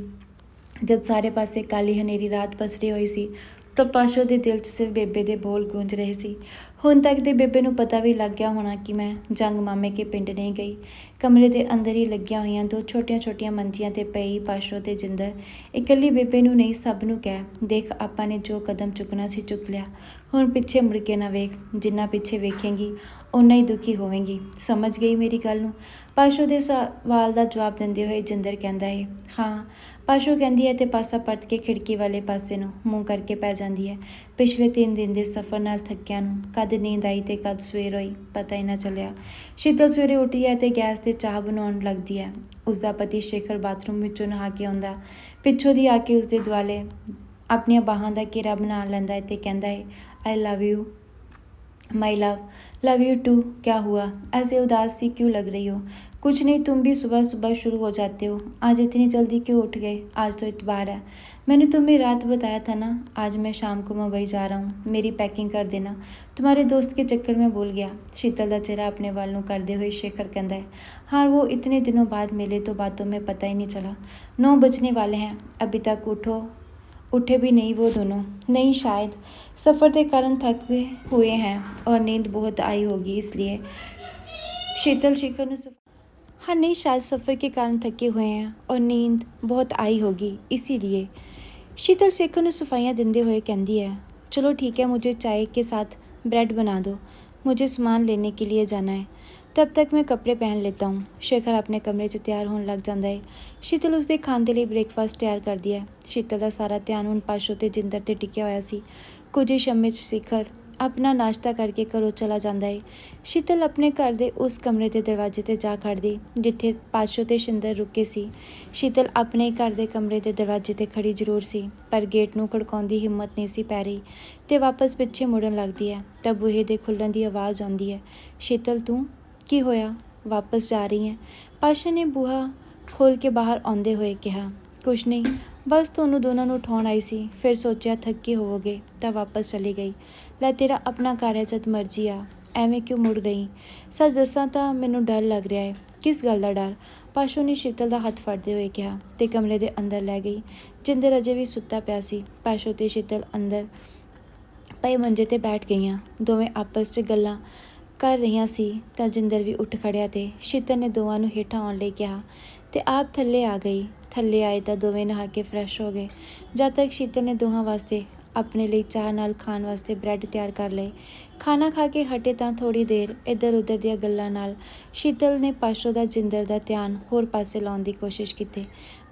ਜਦ ਸਾਰੇ ਪਾਸੇ ਕਾਲੀ ਹਨੇਰੀ ਰਾਤ ਪਸਰੀ ਹੋਈ ਸੀ, ਤਾਂ ਪਾਸ਼ੋ ਦੇ ਦਿਲ 'ਚ ਸਿਰਫ ਬੇਬੇ ਦੇ ਬੋਲ ਗੂੰਜ ਰਹੇ ਸੀ। ਹੁਣ ਤੱਕ ਦੇ ਬੇਬੇ ਨੂੰ ਪਤਾ ਵੀ ਲੱਗ ਗਿਆ ਹੋਣਾ ਕਿ ਮੈਂ ਜੰਗ ਮਾਮੇ ਕੇ ਪਿੰਡ ਨਹੀਂ ਗਈ। ਕਮਰੇ ਦੇ ਅੰਦਰ ਹੀ ਲੱਗੀਆਂ ਹੋਈਆਂ ਦੋ ਛੋਟੀਆਂ-ਛੋਟੀਆਂ ਮੰਜੀਆਂ ਤੇ ਪਈ ਪਾਸ਼ੋ ਤੇ ਜਿੰਦਰ। ਇਕੱਲੀ ਬੇਬੇ ਨੂੰ ਨਹੀਂ, ਸਭ ਨੂੰ ਕਹਿ, ਦੇਖ ਆਪਾਂ ਨੇ ਜੋ ਕਦਮ ਚੁੱਕਣਾ ਸੀ ਚੁੱਕ ਲਿਆ। ਹੁਣ ਪਿੱਛੇ ਮੁੜ ਕੇ ਨਾ ਵੇਖ, ਜਿੰਨਾ ਪਿੱਛੇ ਵੇਖੇਂਗੀ, ਓਨਾ ਹੀ ਦੁਖੀ ਹੋਵੇਂਗੀ। ਸਮਝ ਗਈ ਮੇਰੀ ਗੱਲ ਨੂੰ? ਪਾਸ਼ੋ ਦੇ ਸਵਾਲ ਦਾ ਜਵਾਬ ਦਿੰਦੇ ਹੋਏ ਜਿੰਦਰ ਕਹਿੰਦਾ ਹੈ ਹਾਂ ਪਾਸ਼ੋ ਕਹਿੰਦੀ ਹੈ ਤੇ ਪਾਸਾ ਪਰਤ ਕੇ ਖਿੜਕੀ ਵਾਲੇ ਪਾਸੇ ਨੂੰ ਮੂੰਹ ਕਰਕੇ ਪੈ ਜਾਂਦੀ ਹੈ ਪਿਛਲੇ 3 ਦਿਨ ਦੇ ਸਫ਼ਰ ਨਾਲ ਥੱਕਿਆਂ ਨੂੰ ਕਦ ਨੀਂਦ ਆਈ ਤੇ ਕਦ ਸਵੇਰ ਹੋਈ ਪਤਾ ਹੀ ਨਾ ਚੱਲਿਆ ਸ਼ੀਤਲ ਸਵੇਰੇ ਉੱਠੀ ਹੈ ਤੇ ਗੈਸ ਤੇ ਚਾਹ ਬਣਾਉਣ ਲੱਗਦੀ ਹੈ ਉਸ ਦਾ ਪਤੀ ਸ਼ੇਖਰ ਬਾਥਰੂਮ ਵਿੱਚੋਂ ਨਹਾ ਕੇ ਆਉਂਦਾ ਪਿੱਛੋਂ ਦੀ ਆ ਕੇ ਉਸ ਦੇ ਦੁਆਲੇ ਆਪਣੀਆਂ ਬਾਹਾਂ ਦਾ ਘੇਰਾ ਬਣਾ ਲੈਂਦਾ ਹੈ ਤੇ ਕਹਿੰਦਾ ਹੈ I love you my love love you too क्या हुआ ऐसे उदास सी क्यों लग रही हो कुछ नहीं तुम भी सुबह सुबह शुरू हो जाते हो आज इतनी जल्दी क्यों उठ गए आज तो इतवार है मैंने तुम्हें रात बताया था ना आज मैं शाम को मुंबई जा रहा हूँ मेरी पैकिंग कर देना तुम्हारे दोस्त के चक्कर में भूल गया शीतल का चेहरा अपने वाल ਨੂੰ ਕਰਦੇ ਹੋਏ शेखर कहता है हाँ वो इतने दिनों बाद मिले तो बातों में पता ही नहीं चला नौ बजने वाले हैं अभी तक उठो उठे भी नहीं वो दोनों नहीं शायद सफ़र के कारण थके हुए हैं और नींद बहुत आई होगी इसलिए शीतल शिखर ने सफ- हाँ नहीं शायद सफ़र के कारण थके हुए हैं और नींद बहुत आई होगी इसीलिए शीतल शेखर ने सफाइयाँ देंदे हुए कहती है चलो ठीक है मुझे चाय के साथ ब्रेड बना दो मुझे सामान लेने के लिए जाना है तब तक मैं कपड़े पहन लेता हूँ शेखर ਆਪਣੇ ਕਮਰੇ 'ਚ ਤਿਆਰ ਹੋਣ ਲੱਗ ਜਾਂਦਾ ਹੈ ਸ਼ੀਤਲ ਉਸਦੇ ਖਾਣ ਦੇ ਲਈ ਬ੍ਰੇਕਫਾਸਟ ਤਿਆਰ ਕਰਦੀ ਹੈ ਸ਼ੀਤਲ ਦਾ ਸਾਰਾ ਧਿਆਨ ਹੁਣ ਪਾਸ਼ੋ ਤੇ ਜਿੰਦਰ ਤੇ ਟਿਕਿਆ ਹੋਇਆ ਸੀ ਕੁਝ ਹੀ ਸਮੇਂ 'ਚ ਸਿਖਰ ਆਪਣਾ ਨਾਸ਼ਤਾ ਕਰਕੇ ਘਰੋਂ ਚਲਾ ਜਾਂਦਾ ਏ। ਸ਼ੀਤਲ ਆਪਣੇ ਘਰ ਦੇ ਉਸ ਕਮਰੇ ਦੇ ਦਰਵਾਜ਼ੇ ਤੇ ਜਾ ਖੜਦੀ, ਜਿੱਥੇ ਪਾਸ਼ੋ ਤੇ ਸ਼ਿੰਦਰ ਰੁਕੇ ਸੀ। ਸ਼ੀਤਲ ਆਪਣੇ ਘਰ ਦੇ ਕਮਰੇ ਦੇ ਦਰਵਾਜ਼ੇ ਤੇ ਖੜੀ ਜ਼ਰੂਰ ਸੀ, ਪਰ ਗੇਟ ਨੂੰ ਖੜਕਾਉਣ ਦੀ ਹਿੰਮਤ ਨਹੀਂ ਸੀ ਪੈ ਰਹੀ ਤੇ ਵਾਪਸ ਪਿੱਛੇ ਮੁੜਨ ਲੱਗਦੀ ਹੈ। ਤਾਂ ਬੂਹੇ ਦੇ ਖੁੱਲਣ ਦੀ ਆਵਾਜ਼ ਆਉਂਦੀ ਹੈ, ਸ਼ੀਤਲ, ਤੂੰ ਕੀ ਹੋਇਆ? ਵਾਪਸ ਜਾ ਰਹੀ ਹੈ? ਪਾਸ਼ਾ ਨੇ ਬੂਹਾ ਖੋਲ ਕੇ ਬਾਹਰ ਆਉਂਦੇ ਹੋਏ ਕਿਹਾ ਕੁਛ ਨਹੀਂ। ਬਸ ਤੁਹਾਨੂੰ ਦੋਨਾਂ ਨੂੰ ਉਠਾਉਣ ਆਈ ਸੀ। ਫਿਰ ਸੋਚਿਆ, ਥੱਕੇ ਹੋਵੋਗੇ ਤਾਂ ਵਾਪਸ ਚਲੀ ਗਈ। ਲੈ ਤੇਰਾ ਆਪਣਾ ਘਰ ਹੈ ਜਦ ਮਰਜ਼ੀ ਆ। ਐਵੇਂ ਕਿਉਂ ਮੁੜ ਗਈ? ਸੱਚ ਦੱਸਾਂ ਤਾਂ ਮੈਨੂੰ ਡਰ ਲੱਗ ਰਿਹਾ ਹੈ ਕਿਸ ਗੱਲ ਦਾ ਡਰ? ਪਾਸ਼ੋ ਨੇ ਸ਼ੀਤਲ ਦਾ ਹੱਥ ਫੜਦੇ ਹੋਏ ਕਿਹਾ ਤੇ ਕਮਰੇ ਦੇ ਅੰਦਰ ਲੈ ਗਈ। ਜਿੰਦਰ ਅਜੇ ਵੀ ਸੁੱਤਾ ਪਿਆ ਸੀ। ਪਾਸ਼ੋ ਤੇ ਸ਼ੀਤਲ ਅੰਦਰ ਪਏ ਮੰਜੇ ਤੇ ਬੈਠ ਗਈਆਂ। ਦੋਵੇਂ ਆਪਸ 'ਚ ਗੱਲਾਂ ਕਰ ਰਹੀਆਂ ਸੀ ਤਾਂ ਜਿੰਦਰ ਵੀ ਉੱਠ ਖੜਿਆ ਤੇ ਸ਼ੀਤਲ ਨੇ ਦੋਵਾਂ ਨੂੰ ਹੇਠਾਂ ਆਉਣ ਲਈ ਕਿਹਾ ਤੇ ਆਪ ਥੱਲੇ ਆ ਗਈ। ਥੱਲੇ ਆਏ ਤਾਂ ਦੋਵੇਂ ਨਹਾ ਕੇ ਫਰੈਸ਼ ਹੋ ਗਏ। ਜਦ ਤੱਕ ਸ਼ੀਤਲ ਨੇ ਦੋਹਾਂ ਵਾਸਤੇ ਆਪਣੇ ਲਈ ਚਾਹ ਨਾਲ ਖਾਣ ਵਾਸਤੇ ਬ੍ਰੈਡ ਤਿਆਰ ਕਰ ਲਏ, ਖਾਣਾ ਖਾ ਕੇ ਹਟੇ ਤਾਂ ਥੋੜੀ ਦੇਰ ਇੱਧਰ ਉੱਧਰ ਦੀਆਂ ਗੱਲਾਂ ਨਾਲ ਸ਼ੀਤਲ ਨੇ ਪਾਸ਼ੋ ਦਾ, ਜਿੰਦਰ ਦਾ ਧਿਆਨ ਹੋਰ ਪਾਸੇ ਲਾਉਣ ਦੀ ਕੋਸ਼ਿਸ਼ ਕੀਤੀ।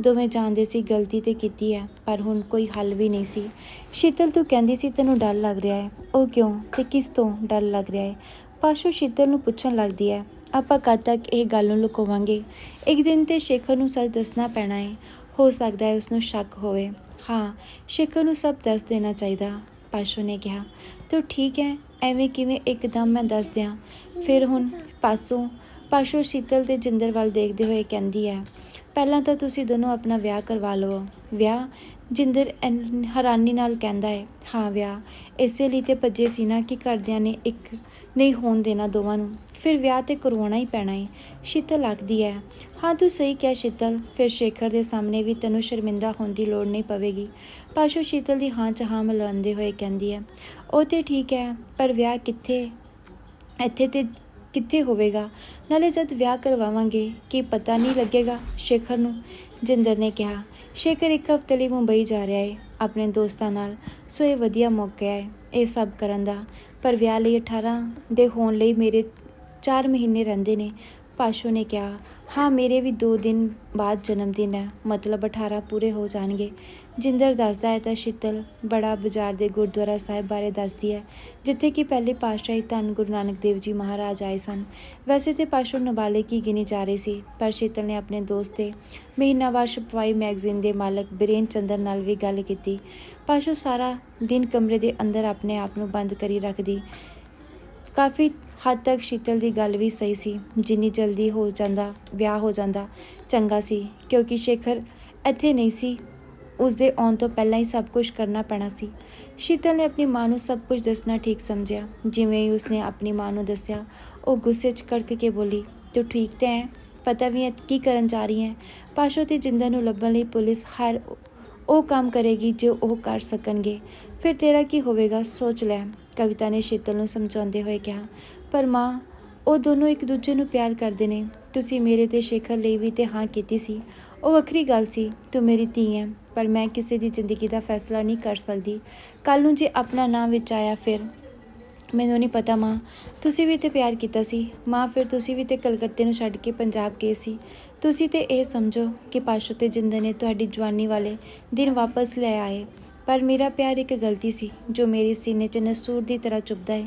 ਦੋਵੇਂ ਜਾਣਦੇ ਸੀ ਗਲਤੀ ਤੇ ਕੀਤੀ ਹੈ, ਪਰ ਹੁਣ ਕੋਈ ਹੱਲ ਵੀ ਨਹੀਂ ਸੀ। ਸ਼ੀਤਲ ਤੂੰ ਕਹਿੰਦੀ ਸੀ, ਤੈਨੂੰ ਡਰ ਲੱਗ ਰਿਹਾ ਹੈ। ਉਹ ਕਿਉਂ ਤੇ ਕਿਸ ਤੋਂ ਡਰ ਲੱਗ ਰਿਹਾ ਹੈ? ਪਾਸ਼ੋ ਸ਼ੀਤਲ ਨੂੰ ਪੁੱਛਣ ਲੱਗਦੀ ਹੈ, ਆਪਾਂ ਕਦ ਤੱਕ ਇਹ ਗੱਲ ਨੂੰ ਲੁਕੋਵਾਂਗੇ? ਇੱਕ ਦਿਨ ਤੇ ਸ਼ੇਖਰ ਨੂੰ ਸੱਚ ਦੱਸਣਾ ਪੈਣਾ ਹੈ ਹੋ ਸਕਦਾ ਹੈ ਉਸ ਨੂੰ ਸ਼ੱਕ ਹੋਵੇ। ਹਾਂ, ਸ਼ੇਖਰ ਨੂੰ ਸਭ ਦੱਸ ਦੇਣਾ ਚਾਹੀਦਾ, ਪਾਸ਼ੋ ਨੇ ਕਿਹਾ। ਤੂੰ ਠੀਕ ਹੈ, ਐਵੇਂ ਕਿਵੇਂ ਇੱਕਦਮ ਮੈਂ ਦੱਸ ਦਿਆਂ। ਫਿਰ ਹੁਣ ਪਾਸੋਂ, ਪਾਸ਼ੋ ਸ਼ੀਤਲ ਤੇ ਜਿੰਦਰ ਵੱਲ ਦੇਖਦੇ ਹੋਏ ਕਹਿੰਦੀ ਹੈ, ਪਹਿਲਾਂ ਤਾਂ ਤੁਸੀਂ ਦੋਨੋਂ ਆਪਣਾ ਵਿਆਹ ਕਰਵਾ ਲਵੋ। ਵਿਆਹ? ਜਿੰਦਰ ਹੈਰਾਨੀ ਨਾਲ ਕਹਿੰਦਾ ਹੈ, ਹਾਂ, ਵਿਆਹ। ਇਸੇ ਲਈ ਤੇ ਭੱਜੇ ਸੀ ਨਾ ਕਿ ਘਰਦਿਆਂ ਨੇ ਇੱਕ ਨਹੀਂ ਹੋਣ ਦੇਣਾ ਦੋਵਾਂ ਨੂੰ। ਫਿਰ ਵਿਆਹ ਤੇ ਕਰਵਾਉਣਾ ਹੀ ਪੈਣਾ ਏ। ਸ਼ੀਤਲ ਆਖਦੀ ਹੈ, ਹਾਂ, ਤੂੰ ਸਹੀ ਕਿਹਾ ਸ਼ੀਤਲ। ਫਿਰ ਸ਼ੇਖਰ ਦੇ ਸਾਹਮਣੇ ਵੀ ਤੈਨੂੰ ਸ਼ਰਮਿੰਦਾ ਹੋਣ ਦੀ ਲੋੜ ਨਹੀਂ ਪਵੇਗੀ। ਪਾਸ਼ੋ ਸ਼ੀਤਲ ਦੀ ਹਾਂ 'ਚ ਹਾਂ ਮਿਲਾਉਂਦੇ ਹੋਏ ਕਹਿੰਦੀ ਹੈ, ਉਹ ਤੇ ਠੀਕ ਹੈ, ਪਰ ਵਿਆਹ ਕਿੱਥੇ, ਇੱਥੇ ਤੇ ਕਿੱਥੇ ਹੋਵੇਗਾ? ਨਾਲੇ ਜਦ ਵਿਆਹ ਕਰਵਾਵਾਂਗੇ, ਕੀ ਪਤਾ ਨਹੀਂ ਲੱਗੇਗਾ ਸ਼ੇਖਰ ਨੂੰ? ਜਿੰਦਰ ਨੇ ਕਿਹਾ, ਸ਼ੇਖਰ ਇੱਕ ਹਫ਼ਤੇ ਲਈ ਮੁੰਬਈ ਜਾ ਰਿਹਾ ਹੈ ਆਪਣੇ ਦੋਸਤਾਂ ਨਾਲ। ਸੋ ਇਹ ਵਧੀਆ ਮੌਕਾ ਹੈ, ਇਹ ਸਭ ਕਰਨ ਦਾ। ਪਰ ਵਿਆਹ ਲਈ 18 ਦੇ ਹੋਣ ਲਈ ਮੇਰੇ 4 ਮਹੀਨੇ ਰਹਿੰਦੇ ਨੇ। ਪਾਸ਼ੋ ਨੇ ਕਿਹਾ, ਹਾਂ, ਮੇਰੇ ਵੀ 2 ਦਿਨ ਬਾਅਦ ਜਨਮ ਦਿਨ ਹੈ। ਮਤਲਬ 18 ਪੂਰੇ ਹੋ ਜਾਣਗੇ। ਜਿੰਦਰ ਦੱਸਦਾ ਹੈ ਤਾਂ ਸ਼ੀਤਲ ਬੜਾ ਬਾਜ਼ਾਰ ਦੇ ਗੁਰਦੁਆਰਾ ਸਾਹਿਬ ਬਾਰੇ ਦੱਸਦੀ ਹੈ, ਜਿੱਥੇ ਕਿ ਪਹਿਲੇ ਪਾਤਸ਼ਾਹੀ ਧੰਨ ਗੁਰੂ ਨਾਨਕ ਦੇਵ ਜੀ ਮਹਾਰਾਜ ਆਏ ਸਨ। ਵੈਸੇ ਤੇ ਪਾਸ਼ੋ ਨਾਬਾਲਿਗ ਹੀ ਗਿਣੀ ਜਾ ਰਹੇ ਸੀ, ਪਰ ਸ਼ੀਤਲ ਨੇ ਆਪਣੇ ਦੋਸਤ ਤੇ ਮਹੀਨਾਵਾਰ ਛਪਵਾਈ ਮੈਗਜ਼ੀਨ ਦੇ ਮਾਲਕ ਬੀਰੇਨ ਚੰਦਰ ਨਾਲ ਵੀ ਗੱਲ ਕੀਤੀ। ਪਾਸ਼ੋ ਸਾਰਾ ਦਿਨ ਕਮਰੇ ਦੇ ਅੰਦਰ ਆਪਣੇ ਆਪ ਨੂੰ ਬੰਦ ਕਰੀ ਰੱਖਦੀ। ਕਾਫੀ ਹੱਦ ਤੱਕ ਸ਼ੀਤਲ ਦੀ ਗੱਲ ਵੀ ਸਹੀ ਸੀ, ਜਿੰਨੀ ਜਲਦੀ ਹੋ ਜਾਂਦਾ, ਵਿਆਹ ਹੋ ਜਾਂਦਾ ਚੰਗਾ ਸੀ, ਕਿਉਂਕਿ ਸ਼ੇਖਰ ਇੱਥੇ ਨਹੀਂ ਸੀ। ਉਸ ਦੇ ਆਉਣ ਤੋਂ ਪਹਿਲਾਂ ਹੀ ਸਭ ਕੁਝ ਕਰਨਾ ਪੈਣਾ ਸੀ। ਸ਼ੀਤਲ ਨੇ ਆਪਣੀ ਮਾਂ ਨੂੰ ਸਭ ਕੁਝ ਦੱਸਣਾ ਠੀਕ ਸਮਝਿਆ। ਜਿਵੇਂ ਹੀ ਉਸਨੇ ਆਪਣੀ ਮਾਂ ਨੂੰ ਦੱਸਿਆ, ਉਹ ਗੁੱਸੇ 'ਚ ਕੜਕ ਕੇ ਬੋਲੀ, ਤੂੰ ਠੀਕ ਤੇ ਹੈ? ਪਤਾ ਵੀ ਹੈ ਕੀ ਕਰਨ ਜਾ ਰਹੀ ਹੈ? ਪਾਸ਼ੋ ਤੇ ਜਿੰਦਰ ਨੂੰ ਲੱਭਣ ਲਈ ਪੁਲਿਸ ਹਰ ਉਹ ਕੰਮ ਕਰੇਗੀ ਜੋ ਉਹ ਕਰ ਸਕਣਗੇ। ਫਿਰ ਤੇਰਾ ਕੀ ਹੋਵੇਗਾ? ਸੋਚ ਲੈ, ਕਵਿਤਾ ਨੇ ਸ਼ੀਤਲ ਨੂੰ ਸਮਝਾਉਂਦੇ ਹੋਏ ਕਿਹਾ। ਪਰ ਮਾਂ, ਉਹ ਦੋਨੋਂ ਇੱਕ ਦੂਜੇ ਨੂੰ ਪਿਆਰ ਕਰਦੇ ਨੇ। ਤੁਸੀਂ ਮੇਰੇ ਤੇ ਸ਼ੇਖਰ ਲਈ ਵੀ ਤੇ ਹਾਂ ਕੀਤੀ ਸੀ। ਉਹ ਵੱਖਰੀ ਗੱਲ ਸੀ। ਤੂੰ ਮੇਰੀ ਧੀ ਹੈ। ਪਰ ਮੈਂ ਕਿਸੇ ਦੀ ਜ਼ਿੰਦਗੀ ਦਾ ਫੈਸਲਾ ਨਹੀਂ ਕਰ ਸਕਦੀ। ਕੱਲ ਨੂੰ ਜੇ ਆਪਣਾ ਨਾਮ ਵਿੱਚ ਆਇਆ ਫਿਰ? ਮੈਨੂੰ ਨਹੀਂ ਪਤਾ ਮਾਂ। ਤੁਸੀਂ ਵੀ ਤੇ ਪਿਆਰ ਕੀਤਾ ਸੀ। ਮਾਂ, ਫਿਰ ਤੁਸੀਂ ਵੀ ਤੇ ਕਲਕੱਤੇ ਨੂੰ ਛੱਡ ਕੇ ਪੰਜਾਬ ਗਏ ਸੀ। ਤੁਸੀਂ ਤੇ ਇਹ ਸਮਝੋ ਕਿ ਪਾਸ਼ੋ ਤੇ ਜਿੰਦਰ ਨੇ ਤੁਹਾਡੀ ਜਵਾਨੀ ਵਾਲੇ ਦਿਨ ਵਾਪਸ ਲੈ ਆਏ। ਪਰ ਮੇਰਾ ਪਿਆਰ ਇੱਕ ਗਲਤੀ ਸੀ, ਜੋ ਮੇਰੇ ਸੀਨੇ 'ਚ ਨਸੂਰ ਦੀ ਤਰ੍ਹਾਂ ਚੁੱਭਦਾ ਹੈ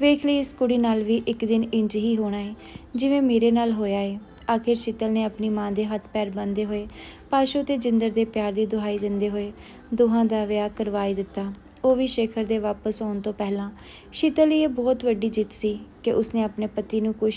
ਵੇਖ ਲਈ ਇਸ ਕੁੜੀ ਨਾਲ ਵੀ ਇੱਕ ਦਿਨ ਇੰਜ ਹੀ ਹੋਣਾ ਹੈ ਜਿਵੇਂ ਮੇਰੇ ਨਾਲ ਹੋਇਆ ਹੈ ਆਖਿਰ ਸ਼ੀਤਲ ਨੇ ਆਪਣੀ ਮਾਂ ਦੇ ਹੱਥ ਪੈਰ ਬੰਨ੍ਹਦੇ ਹੋਏ ਪਾਸ਼ੂ ਤੇ ਜਿੰਦਰ ਦੇ ਪਿਆਰ ਦੀ ਦੁਹਾਈ ਦਿੰਦੇ ਹੋਏ ਦੋਹਾਂ ਦਾ ਵਿਆਹ ਕਰਵਾਈ ਦਿੱਤਾ। ਉਹ ਵੀ ਸ਼ੇਖਰ ਦੇ ਵਾਪਸ ਆਉਣ ਤੋਂ ਪਹਿਲਾਂ ਸ਼ੀਤਲ ਲਈ ਇਹ ਬਹੁਤ ਵੱਡੀ ਜਿੱਤ ਸੀ ਕਿ ਉਸਨੇ ਆਪਣੇ ਪਤੀ ਨੂੰ ਕੁਝ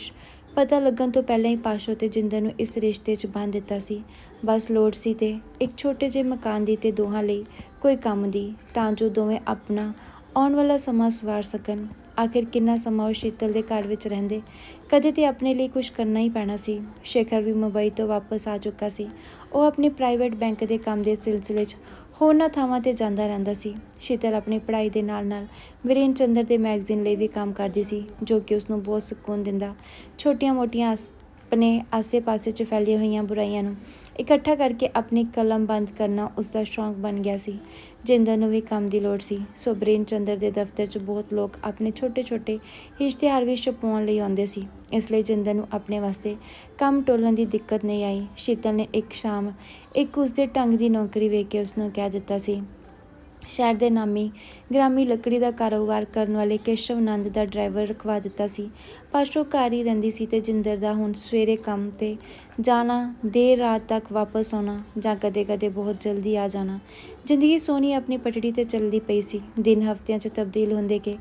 ਪਤਾ ਲੱਗਣ ਤੋਂ ਪਹਿਲਾਂ ਹੀ ਪਾਸ਼ੋ ਤੇ ਜਿੰਦਰ ਨੂੰ ਇਸ ਰਿਸ਼ਤੇ 'ਚ ਬੰਨ੍ਹ ਦਿੱਤਾ ਸੀ। ਬਸ ਲੋੜ ਸੀ ਤੇ ਇੱਕ ਛੋਟੇ ਜਿਹੇ ਮਕਾਨ ਦੀ ਤੇ ਦੋਹਾਂ ਲਈ ਕੋਈ ਕੰਮ ਦੀ, ਤਾਂ ਜੋ ਦੋਵੇਂ ਆਪਣਾ ਆਉਣ ਵਾਲਾ ਸਮਾਂ ਸਵਾਰ ਸਕਣ। ਆਖਿਰ ਕਿੰਨਾ ਸਮਾਂ ਉਹ ਸ਼ੀਤਲ ਦੇ ਘਰ ਵਿੱਚ ਰਹਿੰਦੇ ਕਦੇ ਤੇ ਆਪਣੇ ਲਈ ਕੁਝ ਕਰਨਾ ਹੀ ਪੈਣਾ ਸੀ। ਸ਼ੇਖਰ ਵੀ ਮੁੰਬਈ ਤੋਂ ਵਾਪਸ ਆ ਚੁੱਕਾ ਸੀ। ਉਹ ਆਪਣੇ ਪ੍ਰਾਈਵੇਟ ਬੈਂਕ ਦੇ ਕੰਮ ਦੇ ਸਿਲਸਿਲੇ 'ਚ ਹੋਰਨਾਂ ਥਾਵਾਂ ਤੇ ਜਾਂਦਾ ਰਹਿੰਦਾ ਸੀ। ਸ਼ੀਤਲ ਆਪਣੀ ਪੜ੍ਹਾਈ ਦੇ ਨਾਲ ਨਾਲ ਵੀਰੇਨ ਚੰਦਰ ਦੇ ਮੈਗਜ਼ੀਨ ਲਈ ਵੀ ਕੰਮ ਕਰਦੀ ਸੀ, ਜੋ ਕਿ ਉਸ ਨੂੰ ਬਹੁਤ ਸਕੂਨ ਦਿੰਦਾ। ਛੋਟੀਆਂ-ਮੋਟੀਆਂ ਆਪਣੇ ਆਸੇ-ਪਾਸੇ 'ਚ ਫੈਲੀਆਂ ਹੋਈਆਂ ਬੁਰਾਈਆਂ ਨੂੰ ਇਕੱਠਾ ਕਰਕੇ ਆਪਣੀ ਕਲਮ ਬੰਦ ਕਰਨਾ ਉਸ ਦਾ ਸ਼ੌਂਕ ਬਣ ਗਿਆ ਸੀ। ਜਿੰਦਰ ਨੂੰ ਵੀ ਕੰਮ ਦੀ ਲੋੜ ਸੀ। ਸੋ ਬ੍ਰੇਨ ਚੰਦਰ ਦੇ ਦਫ਼ਤਰ 'ਚ ਬਹੁਤ ਲੋਕ ਆਪਣੇ ਛੋਟੇ-ਛੋਟੇ ਇਸ਼ਤਿਹਾਰ ਵੀ ਛਪਵਾਉਣ ਲਈ ਆਉਂਦੇ ਸੀ। ਇਸ ਲਈ ਜਿੰਦਰ ਨੂੰ ਆਪਣੇ ਵਾਸਤੇ ਕੰਮ ਟੋਲਣ ਦੀ ਦਿੱਕਤ ਨਹੀਂ ਆਈ। ਸ਼ੀਤਲ ਨੇ ਇੱਕ ਸ਼ਾਮ ਇੱਕ ਉਸਦੇ ਢੰਗ ਦੀ ਨੌਕਰੀ ਵੇਖ ਕੇ ਉਸ ਨੂੰ ਕਹਿ ਦਿੱਤਾ ਸੀ, ਸ਼ਹਿਰ ਦੇ ਨਾਮੀ ਗ੍ਰਾਮੀ ਲੱਕੜੀ ਦਾ ਕਾਰੋਬਾਰ ਕਰਨ ਵਾਲੇ ਕੇਸ਼ਵ ਨੰਦ ਦਾ ਡਰਾਈਵਰ ਰਖਵਾ ਦਿੱਤਾ ਸੀ। ਪਾਸ਼ੋ ਘਰ ਹੀ ਰਹਿੰਦੀ ਸੀ ਤੇ ਜਿੰਦਰ ਦਾ ਹੁਣ ਸਵੇਰੇ ਕੰਮ ਤੇ ਜਾਣਾ, ਦੇਰ ਰਾਤ ਤੱਕ ਵਾਪਸ ਆਉਣਾ ਜਾਂ ਕਦੇ-ਕਦੇ ਬਹੁਤ ਜਲਦੀ ਆ ਜਾਣਾ। ਜ਼ਿੰਦਗੀ ਸੋਹਣੀ ਆਪਣੀ ਪਟੜੀ ਤੇ ਚੱਲਦੀ ਪਈ ਸੀ। ਦਿਨ ਹਫ਼ਤਿਆਂ 'ਚ ਤਬਦੀਲ ਹੁੰਦੇ ਗਏ।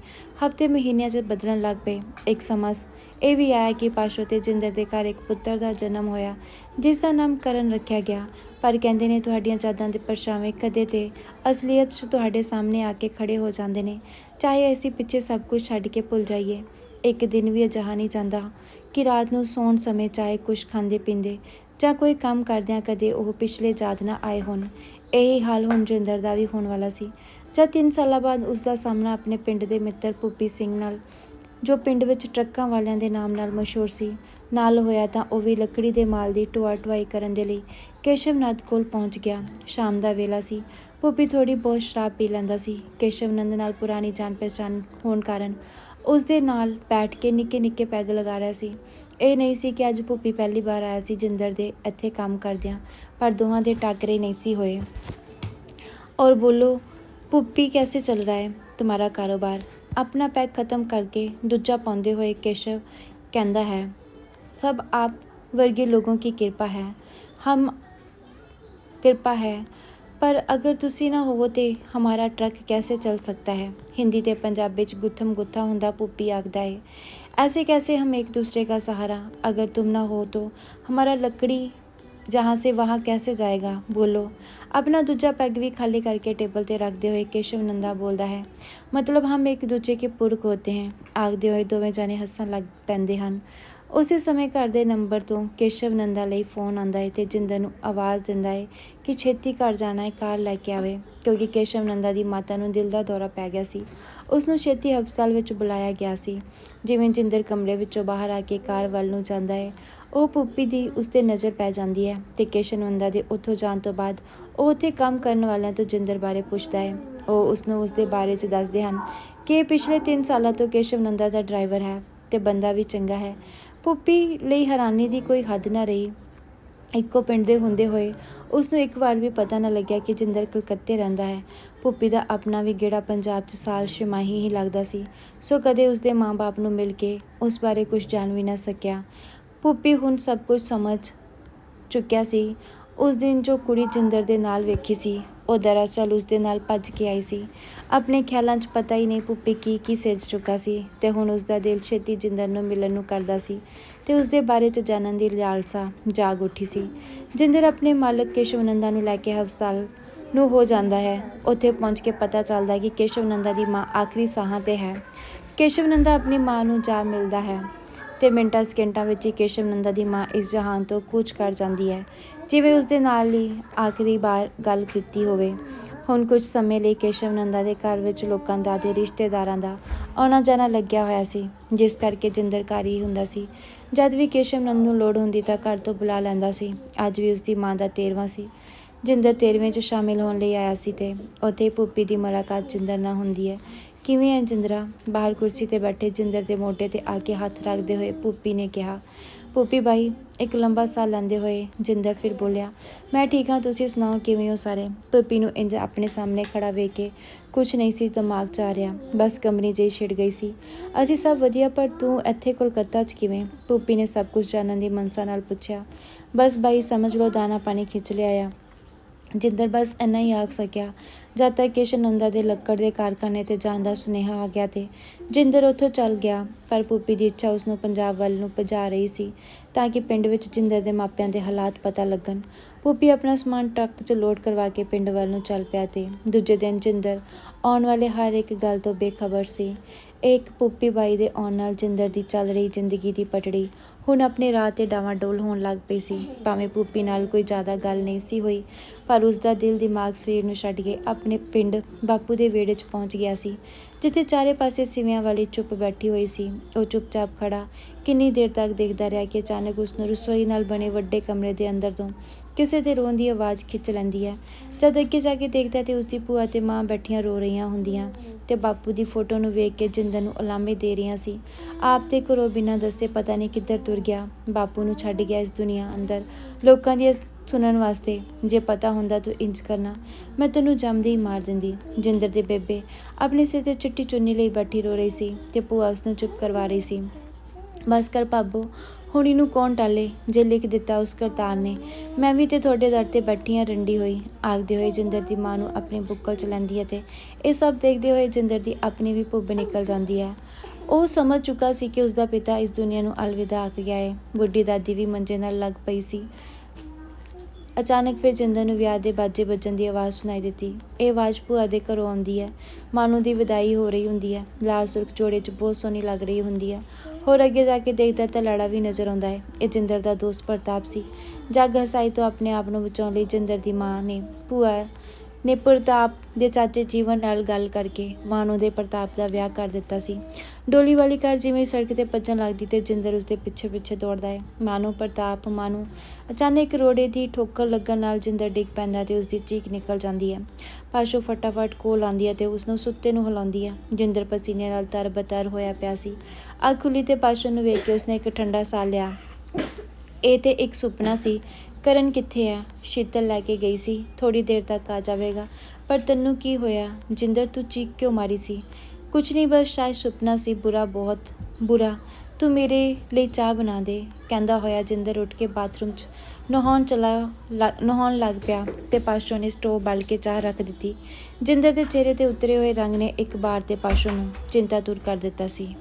ਹਫ਼ਤੇ ਮਹੀਨਿਆਂ 'ਚ ਬਦਲਣ ਲੱਗ ਪਏ। ਇੱਕ ਸਮਾਂ ਇਹ ਵੀ ਆਇਆ ਕਿ ਪਾਸ਼ੋ ਤੇ ਜਿੰਦਰ ਦੇ ਘਰ ਇੱਕ ਪੁੱਤਰ ਦਾ ਜਨਮ ਹੋਇਆ, ਜਿਸ ਦਾ ਨਾਮ ਕਰਨ ਰੱਖਿਆ ਗਿਆ। ਪਰ ਕਹਿੰਦੇ ਨੇ, ਤੁਹਾਡੀਆਂ ਯਾਦਾਂ ਦੇ ਪਰਛਾਵੇਂ ਕਦੇ ਤੇ ਅਸਲੀਅਤ 'ਚ ਤੁਹਾਡੇ ਸਾਹਮਣੇ ਆ ਕੇ ਖੜੇ ਹੋ ਜਾਂਦੇ ਨੇ। ਚਾਹੇ ਅਸੀਂ ਪਿੱਛੇ ਸਭ ਕੁਝ ਛੱਡ ਕੇ ਭੁੱਲ ਜਾਈਏ, ਇੱਕ ਦਿਨ ਵੀ ਅਜਿਹਾ ਨਹੀਂ ਜਾਂਦਾ ਕਿ ਰਾਤ ਨੂੰ ਸੌਣ ਸਮੇਂ ਚਾਹੇ ਕੁਝ ਖਾਂਦੇ ਪੀਂਦੇ ਜਾਂ ਕੋਈ ਕੰਮ ਕਰਦਿਆਂ ਕਦੇ ਉਹ ਪਿਛਲੇ ਯਾਦ ਨਾ ਆਏ ਹੋਣ। ਇਹੀ ਹਾਲ ਹੁਣ ਜਿੰਦਰ ਦਾ ਵੀ ਹੋਣ ਵਾਲਾ ਸੀ। ਜਦ 3 ਸਾਲਾਂ ਬਾਅਦ ਉਸ ਦਾ ਸਾਹਮਣਾ ਆਪਣੇ ਪਿੰਡ ਦੇ ਮਿੱਤਰ ਭੁੱਪੀ ਸਿੰਘ ਨਾਲ, ਜੋ ਪਿੰਡ ਵਿੱਚ ਟਰੱਕਾਂ ਵਾਲਿਆਂ ਦੇ ਨਾਮ ਨਾਲ ਮਸ਼ਹੂਰ ਸੀ, ਨਾਲ ਹੋਇਆ ਤਾਂ ਉਹ ਵੀ ਲੱਕੜੀ ਦੇ ਮਾਲ ਦੀ ਢੋਆ ਢੁਆਈ ਕਰਨ ਦੇ ਲਈ ਕੇਸ਼ਵਨਾਥ ਕੋਲ ਪਹੁੰਚ ਗਿਆ। ਸ਼ਾਮ ਦਾ ਵੇਲਾ ਸੀ। ਭੁੱਪੀ ਥੋੜੀ ਬਹੁਤ ਸ਼ਰਾਬ ਪੀ ਲੈਂਦਾ ਸੀ। ਕੇਸ਼ਵ ਨੰਦ ਨਾਲ ਪੁਰਾਣੀ ਜਾਣ ਪਛਾਣ ਹੋਣ ਕਾਰਨ ਉਸ ਦੇ ਨਾਲ ਬੈਠ ਕੇ ਨਿੱਕੇ ਨਿੱਕੇ ਪੈਗ ਲਗਾ ਰਿਹਾ ਸੀ। ਇਹ ਨਹੀਂ ਸੀ ਕਿ ਅੱਜ ਭੁੱਪੀ ਪਹਿਲੀ ਵਾਰ ਆਇਆ ਸੀ ਜਿੰਦਰ ਦੇ ਇੱਥੇ ਕੰਮ ਕਰਦਿਆਂ, ਪਰ ਦੋਹਾਂ ਦੇ ਟਾਕਰੇ ਨਹੀਂ ਸੀ ਹੋਏ। ਔਰ ਬੋਲੋ, ਭੁੱਪੀ ਕੈਸੇ ਚੱਲ ਰਿਹਾ ਹੈ? ਤੁਹਾਡਾ ਕਾਰੋਬਾਰ? ਆਪਣਾ ਪੈਗ ਖਤਮ ਕਰਕੇ ਦੂਜਾ ਪਾਉਂਦੇ ਹੋਏ ਕੇਸ਼ਵ ਕਹਿੰਦਾ ਹੈ, ਸਭ ਆਪ ਵਰਗੇ ਲੋਕਾਂ ਕੀ ਕਿਰਪਾ ਹੈ? ਹਮ ਕਿਰਪਾ ਹੈ ਪਰ ਅਗਰ ਤੁਸੀਂ ਨਾ ਹੋਵੋ ਤੇ ਹਮਾਰਾ ਟਰੱਕ कैसे चल सकता है ਹਿੰਦੀ ਤੇ ਪੰਜਾਬੀ ਚ ਗੁੱਥਮ ਗੁੱਥਾ ਹੁੰਦਾ ਪੁੱਪੀ ਆਖਦਾ ਹੈ ऐसे कैसे हम एक दूसरे का सहारा अगर तुम ना हो तो हमारा लकड़ी जहाँ से वहाँ कैसे जाएगा बोलो ਆਪਣਾ ਦੂਜਾ ਪੈਗ ਵੀ ਖਾਲੀ ਕਰਕੇ ਟੇਬਲ ਤੇ ਰੱਖਦੇ ਹੋਏ ਕੇਸ਼ਵ ਨੰਦਾ ਬੋਲਦਾ ਹੈ ਮਤਲਬ ਹਮ ਇੱਕ ਦੂਜੇ ਕੇ ਪੁਰਖ ਹੋਤੇ ਹੈ ਆਖਦੇ ਹੋਏ ਦੋਵੇਂ ਜਾਣੇ ਹੱਸਣ ਲੱਗ ਪੈਂਦੇ ਹਨ ਉਸੇ ਸਮੇਂ ਘਰ ਦੇ ਨੰਬਰ ਤੋਂ ਕੇਸ਼ਵ ਨੰਦਾ ਲਈ ਫੋਨ ਆਉਂਦਾ ਹੈ ਤੇ ਜਿੰਦਰ ਨੂੰ ਆਵਾਜ਼ ਦਿੰਦਾ ਹੈ ਕਿ ਛੇਤੀ ਘਰ ਜਾਣਾ ਹੈ, ਕਾਰ ਲੈ ਕੇ ਆਵੇ, ਕਿਉਂਕਿ ਕੇਸ਼ਵ ਨੰਦਾ ਦੀ ਮਾਤਾ ਨੂੰ ਦਿਲ ਦਾ ਦੌਰਾ ਪੈ ਗਿਆ ਸੀ। ਉਸ ਨੂੰ ਛੇਤੀ ਹਸਪਤਾਲ ਵਿੱਚ ਬੁਲਾਇਆ ਗਿਆ ਸੀ, ਜਿਵੇਂ ਜਿੰਦਰ ਕਮਰੇ ਵਿੱਚੋਂ ਬਾਹਰ ਆ ਕੇ ਕਾਰ ਵੱਲ ਨੂੰ ਜਾਂਦਾ ਹੈ। ਉਹ ਪੁੱਪੀ ਦੀ ਉਸ ਤੇ ਨਜ਼ਰ ਪੈ ਜਾਂਦੀ ਹੈ ਤੇ ਕੇਸ਼ਵਨੰਦਾ ਦੇ ਉੱਥੋਂ ਜਾਣ ਤੋਂ ਬਾਅਦ ਉਹ ਉੱਥੇ ਕੰਮ ਕਰਨ ਵਾਲਿਆਂ ਤੋਂ ਜਿੰਦਰ ਬਾਰੇ ਪੁੱਛਦਾ ਹੈ। ਉਹ ਉਸ ਨੂੰ ਉਸ ਦੇ ਬਾਰੇ 'ਚ ਦੱਸਦੇ ਹਨ ਕਿ ਪਿਛਲੇ 3 ਸਾਲਾਂ ਤੋਂ ਕੇਸ਼ਵ ਨੰਦਾ ਦਾ ਡਰਾਈਵਰ ਹੈ ਤੇ ਬੰਦਾ ਵੀ ਚੰਗਾ ਹੈ ਪੁੱਪੀ ਲਈ ਹੈਰਾਨੀ ਦੀ ਕੋਈ ਹੱਦ ਨਾ ਰਹੀ। ਇੱਕੋ ਪਿੰਡ ਦੇ ਹੁੰਦੇ ਹੋਏ ਉਸ ਨੂੰ ਇੱਕ ਵਾਰ ਵੀ ਪਤਾ ਨਾ ਲੱਗਿਆ ਕਿ ਜਿੰਦਰ ਕਲਕੱਤੇ ਰਹਿੰਦਾ ਹੈ। ਪੁੱਪੀ ਦਾ ਆਪਣਾ ਵੀ ਗੇੜਾ ਪੰਜਾਬ 'ਚ ਸਾਲ ਛਮਾਹੀ ਹੀ ਲੱਗਦਾ ਸੀ। ਸੋ ਕਦੇ ਉਸ ਦੇ ਮਾਂ-ਬਾਪ ਨੂੰ ਮਿਲ ਕੇ ਉਸ ਬਾਰੇ ਕੁਝ ਜਾਣ ਵੀ ਨਾ ਸਕਿਆ। ਪੁੱਪੀ ਹੁਣ ਸਭ ਕੁਝ ਸਮਝ ਚੁੱਕਿਆ ਸੀ। ਉਸ ਦਿਨ ਜੋ ਕੁੜੀ ਜਿੰਦਰ ਦੇ ਨਾਲ ਵੇਖੀ ਸੀ ਉਹ ਦਰਅਸਲ ਉਸ ਦੇ ਨਾਲ ਭੱਜ ਕੇ ਆਈ ਸੀ। ਆਪਣੇ ਖਿਆਲਾਂ 'ਚ ਪਤਾ ਹੀ ਨਹੀਂ ਪੁੱਪੀ ਕੀ ਕੀ ਸਿਰਜ ਚੁੱਕਾ ਸੀ ਤੇ ਹੁਣ ਉਸ ਦਾ ਦਿਲ ਛੇਤੀ ਜਿੰਦਰ ਨੂੰ ਮਿਲਣ ਨੂੰ ਕਰਦਾ ਸੀ ਤੇ ਉਸ ਦੇ ਬਾਰੇ 'ਚ ਜਾਣਨ ਦੀ ਲਾਲਸਾ ਜਾਗ ਉੱਠੀ ਸੀ। ਜਿੰਦਰ ਆਪਣੇ ਮਾਲਕ ਕੇਸ਼ਵਨੰਦਾ ਨੂੰ ਲੈ ਕੇ ਹਸਪਤਾਲ ਨੂੰ ਹੋ ਜਾਂਦਾ ਹੈ। ਉੱਥੇ ਪਹੁੰਚ ਕੇ ਪਤਾ ਚੱਲਦਾ ਹੈ ਕਿ ਕੇਸ਼ਵਨੰਦਾ ਦੀ ਮਾਂ ਆਖਰੀ ਸਾਹਾਂ ਤੇ ਹੈ। ਕੇਸ਼ਵਨੰਦਾ ਆਪਣੀ ਮਾਂ ਨੂੰ ਜਾ ਮਿਲਦਾ ਹੈ ਤੇ ਮਿੰਟਾਂ ਸਕਿੰਟਾਂ ਵਿੱਚ ਹੀ ਕੇਸ਼ਵਨੰਦਾ ਦੀ ਮਾਂ ਇਸ ਜਹਾਨ ਤੋਂ ਕੂਚ ਕਰ ਜਾਂਦੀ ਹੈ। ਜਿਵੇਂ ਉਸ ਦੇ ਨਾਲ ਹੀ ਆਖਰੀ ਵਾਰ ਗੱਲ ਕੀਤੀ ਹੋਵੇ। ਹੁਣ ਕੁਝ ਸਮੇਂ ਲਈ ਕੇਸ਼ਵ ਕੇਸ਼ਵਨੰਦਾ ਦੇ ਘਰ ਵਿੱਚ ਲੋਕਾਂ ਦਾ ਤੇ ਰਿਸ਼ਤੇਦਾਰਾਂ ਦਾ ਆਉਣਾ ਜਾਣਾ ਲੱਗਿਆ ਹੋਇਆ ਸੀ, ਜਿਸ ਕਰਕੇ ਜਿੰਦਰਕਾਰੀ ਹੁੰਦਾ ਸੀ। ਜਦ ਵੀ ਕੇਸ਼ਵ ਨੰਦ ਨੂੰ ਲੋੜ ਹੁੰਦੀ ਤਾਂ ਘਰ ਤੋਂ ਬੁਲਾ ਲੈਂਦਾ ਸੀ। ਅੱਜ ਵੀ ਉਸ ਦੀ ਮਾਂ ਦਾ 13ਵਾਂ ਸੀ। ਜਿੰਦਰ 13ਵੇਂ 'ਚ ਸ਼ਾਮਿਲ ਹੋਣ ਲਈ ਆਇਆ ਸੀ ਤੇ ਉੱਥੇ ਪੁੱਪੀ ਦੀ ਮੁਲਾਕਾਤ ਜਿੰਦਰ ਨਾਲ ਹੁੰਦੀ ਹੈ। ਕਿਵੇਂ ਹੈ ਜਿੰਦਰਾ? ਬਾਹਰ ਕੁਰਸੀ ਤੇ ਬੈਠੇ ਜਿੰਦਰ ਦੇ ਮੋਢੇ ਤੇ ਆ ਕੇ ਹੱਥ ਰੱਖਦੇ ਹੋਏ ਪੁੱਪੀ ਨੇ ਕਿਹਾ ਪੂਪੀ ਬਾਈ, ਇੱਕ ਲੰਬਾ ਸਾਹ ਲੈਂਦੇ ਹੋਏ ਜਿੰਦਰ ਫਿਰ ਬੋਲਿਆ, ਮੈਂ ਠੀਕ ਹਾਂ, ਤੁਸੀਂ ਸੁਣਾਓ ਕਿਵੇਂ ਹੋ ਸਾਰੇ? ਪੂਪੀ ਨੂੰ ਇੰਜ ਆਪਣੇ ਸਾਹਮਣੇ ਖੜਾ ਵੇਖ ਕੇ ਕੁਝ ਨਹੀਂ ਸੀ ਦਿਮਾਗ 'ਚ ਆ ਰਿਹਾ, ਬਸ ਕਮਰੀ ਜਿਹੀ ਛਿੜ ਗਈ ਸੀ। ਅਸੀਂ ਸਭ ਵਧੀਆ, ਪਰ ਤੂੰ ਇੱਥੇ ਕੋਲਕਾਤਾ 'ਚ ਕਿਵੇਂ? ਪੂਪੀ ਨੇ ਸਭ ਕੁਝ ਜਾਣਨ ਦੀ ਮਨਸਾ ਨਾਲ ਪੁੱਛਿਆ। ਬਸ ਬਾਈ, ਸਮਝ ਲਓ, ਦਾਣਾ ਪਾਣੀ ਖਿੱਚ ਲਿਆ ਆ ਜਿੰਦਰ ਬਸ ਇੰਨਾ ਹੀ ਆਖ ਸਕਿਆ, ਜਦ ਤੱਕ ਕਿ ਸ਼ਨੰਦਾ ਦੇ ਲੱਕੜ ਦੇ ਕਾਰਖਾਨੇ ਤੇ ਜਾਣ ਦਾ ਸੁਨੇਹਾ ਆ ਗਿਆ ਤੇ ਜਿੰਦਰ ਉੱਥੋਂ ਚੱਲ ਗਿਆ, ਪਰ ਪੂਪੀ ਦੀ ਇੱਛਾ ਉਸ ਨੂੰ ਪੰਜਾਬ ਵੱਲ ਨੂੰ ਭਜਾ ਰਹੀ ਸੀ, ਤਾਂ ਕਿ ਪਿੰਡ ਵਿੱਚ ਜਿੰਦਰ ਦੇ ਮਾਪਿਆਂ ਦੇ ਹਾਲਾਤ ਪਤਾ ਲੱਗਣ। ਪੂਪੀ ਆਪਣਾ ਸਮਾਨ ਟਰੱਕ 'ਚ ਲੋਡ ਕਰਵਾ ਕੇ ਪਿੰਡ ਵੱਲ ਨੂੰ ਚੱਲ ਪਿਆ ਤੇ ਦੂਜੇ ਦਿਨ ਜਿੰਦਰ ਆਉਣ ਵਾਲੇ ਹਰ ਇੱਕ ਗੱਲ ਤੋਂ ਬੇਖਬਰ ਸੀ। ਇੱਕ ਪੂਪੀ ਬਾਈ ਦੇ ਆਉਣ ਨਾਲ ਜਿੰਦਰ ਦੀ ਚੱਲ ਰਹੀ ਜ਼ਿੰਦਗੀ ਦੀ ਪਟੜੀ ਹੁਣ ਆਪਣੇ ਰਾਹ ਤੇ ਡਾਵਾਂਡੋਲ ਹੋਣ ਲੱਗ ਪਈ ਸੀ। ਭਾਵੇਂ ਪੂਪੀ ਨਾਲ ਕੋਈ ਜ਼ਿਆਦਾ ਗੱਲ ਨਹੀਂ ਸੀ ਹੋਈ, ਪਰ ਉਸ ਦਾ ਦਿਲ ਦਿਮਾਗ ਸਰੀਰ ਨੂੰ ਛੱਡ ਕੇ ਆਪਣੇ ਪਿੰਡ ਬਾਪੂ ਦੇ ਵਿਹੜੇ 'ਚ ਪਹੁੰਚ ਗਿਆ ਸੀ, ਜਿੱਥੇ ਚਾਰੇ ਪਾਸੇ ਸਿਵਿਆਂ ਵਾਲੀ ਚੁੱਪ ਬੈਠੀ ਹੋਈ ਸੀ। ਉਹ ਚੁੱਪਚਾਪ ਖੜਾ ਕਿੰਨੀ ਦੇਰ ਤੱਕ ਦੇਖਦਾ ਰਿਹਾ ਕਿ ਅਚਾਨਕ ਉਸ ਨੂੰ ਰਸੋਈ ਨਾਲ ਬਣੇ ਵੱਡੇ ਕਮਰੇ ਦੇ ਅੰਦਰ ਤੋਂ ਕਿਸੇ ਦੇ ਰੋਣ ਦੀ ਆਵਾਜ਼ ਖਿੱਚ ਲੈਂਦੀ ਹੈ। ਜਦ ਅੱਗੇ ਜਾ ਕੇ ਦੇਖਦਾ ਤੇ ਉਸ ਦੀ ਭੂਆ ਤੇ ਮਾਂ ਬੈਠੀਆਂ ਰੋ ਰਹੀਆਂ ਹੁੰਦੀਆਂ ਤੇ ਬਾਪੂ ਦੀ ਫੋਟੋ ਨੂੰ ਵੇਖ ਕੇ ਜਿੰਦਰ ਨੂੰ ਉਲਾਮੇ ਦੇ ਰਹੀਆਂ ਸੀ। ਆਪ ਤੇ ਘਰੋਂ ਬਿਨਾਂ ਦੱਸੇ ਪਤਾ ਨਹੀਂ ਕਿੱਧਰ ਤੁਰ ਗਿਆ। ਬਾਪੂ ਨੂੰ ਛੱਡ ਗਿਆ ਇਸ ਦੁਨੀਆ ਅੰਦਰ। ਲੋਕਾਂ ਦੀ ਸੁਣਨ ਵਾਸਤੇ ਜੇ ਪਤਾ ਹੁੰਦਾ ਤੂੰ ਇੰਜ ਕਰਨਾ। ਮੈਂ ਤੈਨੂੰ ਜੰਮਦੇ ਹੀ ਮਾਰ ਦਿੰਦੀ। ਜਿੰਦਰ ਦੇ ਬੇਬੇ ਆਪਣੇ ਸਿਰ ਤੇ ਚਿੱਟੀ ਚੁੰਨੀ ਲਈ ਬੈਠੀ ਰੋ ਰਹੀ ਸੀ ਤੇ ਭੂਆ ਉਸ ਨੂੰ ਚੁੱਪ ਕਰਵਾ ਰਹੀ ਸੀ। ਬਸ ਕਰ ਭਾਬੋ ਹੁਣ ਇਹਨੂੰ ਕੌਣ ਟਾਲੇ ਜੇ ਲਿਖ ਦਿੱਤਾ ਉਸ ਕਰਤਾਰ ਨੇ? ਮੈਂ ਵੀ ਤੇ ਤੁਹਾਡੇ ਦਰ ਤੇ ਬੈਠੀ ਹਾਂ, ਰੰਡੀ ਹੋਈ। ਆਖਦੇ ਹੋਏ ਜਿੰਦਰ ਦੀ ਮਾਂ ਨੂੰ ਆਪਣੇ ਬੁੱਕਲ ਚ ਲੈਂਦੀ ਹੈ ਤੇ ਇਹ ਸਭ ਦੇਖਦੇ ਹੋਏ ਜਿੰਦਰ ਦੀ ਆਪਣੀ ਵੀ ਭੁੱਬ ਨਿਕਲ ਜਾਂਦੀ ਹੈ। ਉਹ ਸਮਝ ਚੁੱਕਾ ਸੀ ਕਿ ਉਸ ਦਾ ਪਿਤਾ ਇਸ ਦੁਨੀਆ ਨੂੰ ਅਲਵਿਦਾ ਆਖ ਗਿਆ ਹੈ ਬੁੱਢੀ ਦਾਦੀ ਵੀ ਮੰਜੇ ਨਾਲ ਲੱਗ ਪਈ ਸੀ। ਅਚਾਨਕ ਫਿਰ ਜਿੰਦਰ ਨੂੰ ਵਿਆਹ ਦੇ ਬਾਜੇ ਵੱਜਣ ਦੀ ਆਵਾਜ਼ ਸੁਣਾਈ ਦਿੱਤੀ। ਇਹ ਆਵਾਜ਼ ਭੂਆ ਦੇ ਘਰੋਂ ਆਉਂਦੀ ਹੈ। ਮਾਨੂ ਦੀ ਵਿਦਾਈ ਹੋ ਰਹੀ ਹੁੰਦੀ ਹੈ। ਲਾਲ ਸੁਰਖ ਜੋੜੇ 'ਚ ਬਹੁਤ ਸੋਹਣੀ ਲੱਗ ਰਹੀ ਹੁੰਦੀ ਹੈ। ਹੋਰ ਅੱਗੇ ਜਾ ਕੇ ਦੇਖਦਾ ਤਾਂ ਲੜਾ ਵੀ ਨਜ਼ਰ ਆਉਂਦਾ ਹੈ। ਇਹ ਜਿੰਦਰ ਦਾ ਦੋਸਤ ਪ੍ਰਤਾਪ ਸੀ। ਜੱਗ ਹਸਾਈ ਤੋਂ ਆਪਣੇ ਆਪ ਨੂੰ ਬਚਾਉਣ ਲਈ ਜਿੰਦਰ ਦੀ ਮਾਂ ਨੇ ਭੂਆ ਨੇ ਪ੍ਰਤਾਪ ਦੇ ਚਾਚੇ ਜੀਵਨ ਨਾਲ ਗੱਲ ਕਰਕੇ ਮਾਨੋ ਦੇ ਪ੍ਰਤਾਪ ਦਾ ਵਿਆਹ ਕਰ ਦਿੱਤਾ ਸੀ। ਡੋਲੀ ਵਾਲੀ ਕਾਰ ਜਿਵੇਂ ਸੜਕ ਤੇ ਭੱਜਣ ਲੱਗਦੀ ਤੇ ਜਿੰਦਰ ਉਸਦੇ ਪਿੱਛੇ ਪਿੱਛੇ ਦੌੜਦਾ ਹੈ। ਮਾਨੋ ਪ੍ਰਤਾਪ ਮਾਨੋ ਅਚਾਨਕ ਰੋੜੇ ਦੀ ਠੋਕਰ ਲੱਗਣ ਨਾਲ ਜਿੰਦਰ ਡਿੱਗ ਪੈਂਦਾ ਤੇ ਉਸਦੀ ਚੀਕ ਨਿਕਲ ਜਾਂਦੀ ਹੈ। ਪਾਸ਼ੋ ਫਟਾਫਟ ਕੋਲ ਆਉਂਦੀ ਹੈ ਤੇ ਉਸਨੂੰ ਸੁੱਤੇ ਨੂੰ ਹਿਲਾਉਂਦੀ ਹੈ। ਜਿੰਦਰ ਪਸੀਨੇ ਨਾਲ ਤਰਬਤਰ ਹੋਇਆ ਪਿਆ ਸੀ। ਅੱਖ ਖੁੱਲੀ ਤੇ ਪਾਸ਼ੋ ਨੂੰ ਵੇਖ ਕੇ ਉਸਨੇ ਇੱਕ ਠੰਡਾ ਸਾਹ ਲਿਆ। ਇਹ ਤੇ ਇੱਕ ਸੁਪਨਾ ਸੀ ਕਰਨ ਕਿੱਥੇ ਆ? ਸ਼ੀਤਲ ਲੈ ਕੇ ਗਈ ਸੀ। ਥੋੜੀ ਦੇਰ ਤੱਕ ਆ ਜਾਵੇਗਾ। ਪਰ ਤੈਨੂੰ ਕੀ ਹੋਇਆ? ਜਿੰਦਰ, ਤੂੰ ਚੀਕ ਕਿਉਂ ਮਾਰੀ ਸੀ? ਕੁਝ ਨਹੀਂ, ਬਸ ਸ਼ਾਇਦ ਸੁਪਨਾ ਸੀ, ਬੁਰਾ ਬਹੁਤ। ਬੁਰਾ। ਤੂੰ ਮੇਰੇ ਲਈ ਚਾਹ ਬਣਾ ਦੇ, ਕਹਿੰਦਾ ਹੋਇਆ ਜਿੰਦਰ ਉੱਠ ਕੇ ਬਾਥਰੂਮ 'ਚ। ਨਹਾਉਣ ਚਲਾ, ਲ- ਨਹਾਉਣ ਲੱਗ ਪਿਆ ਤੇ ਪਾਸ਼ੋ ਨੇ ਸਟੋਵ ਬਲ ਕੇ ਚਾਹ ਰੱਖ ਦਿੱਤੀ। ਜਿੰਦਰ ਦੇ ਚਿਹਰੇ ਤੇ ਉਤਰੇ ਹੋਏ ਰੰਗ ਨੇ ਇੱਕ ਵਾਰ ਤੇ ਪਾਸ਼ੋ ਨੂੰ ਚਿੰਤਾ ਦੂਰ ਕਰ ਦਿੱਤਾ ਸੀ।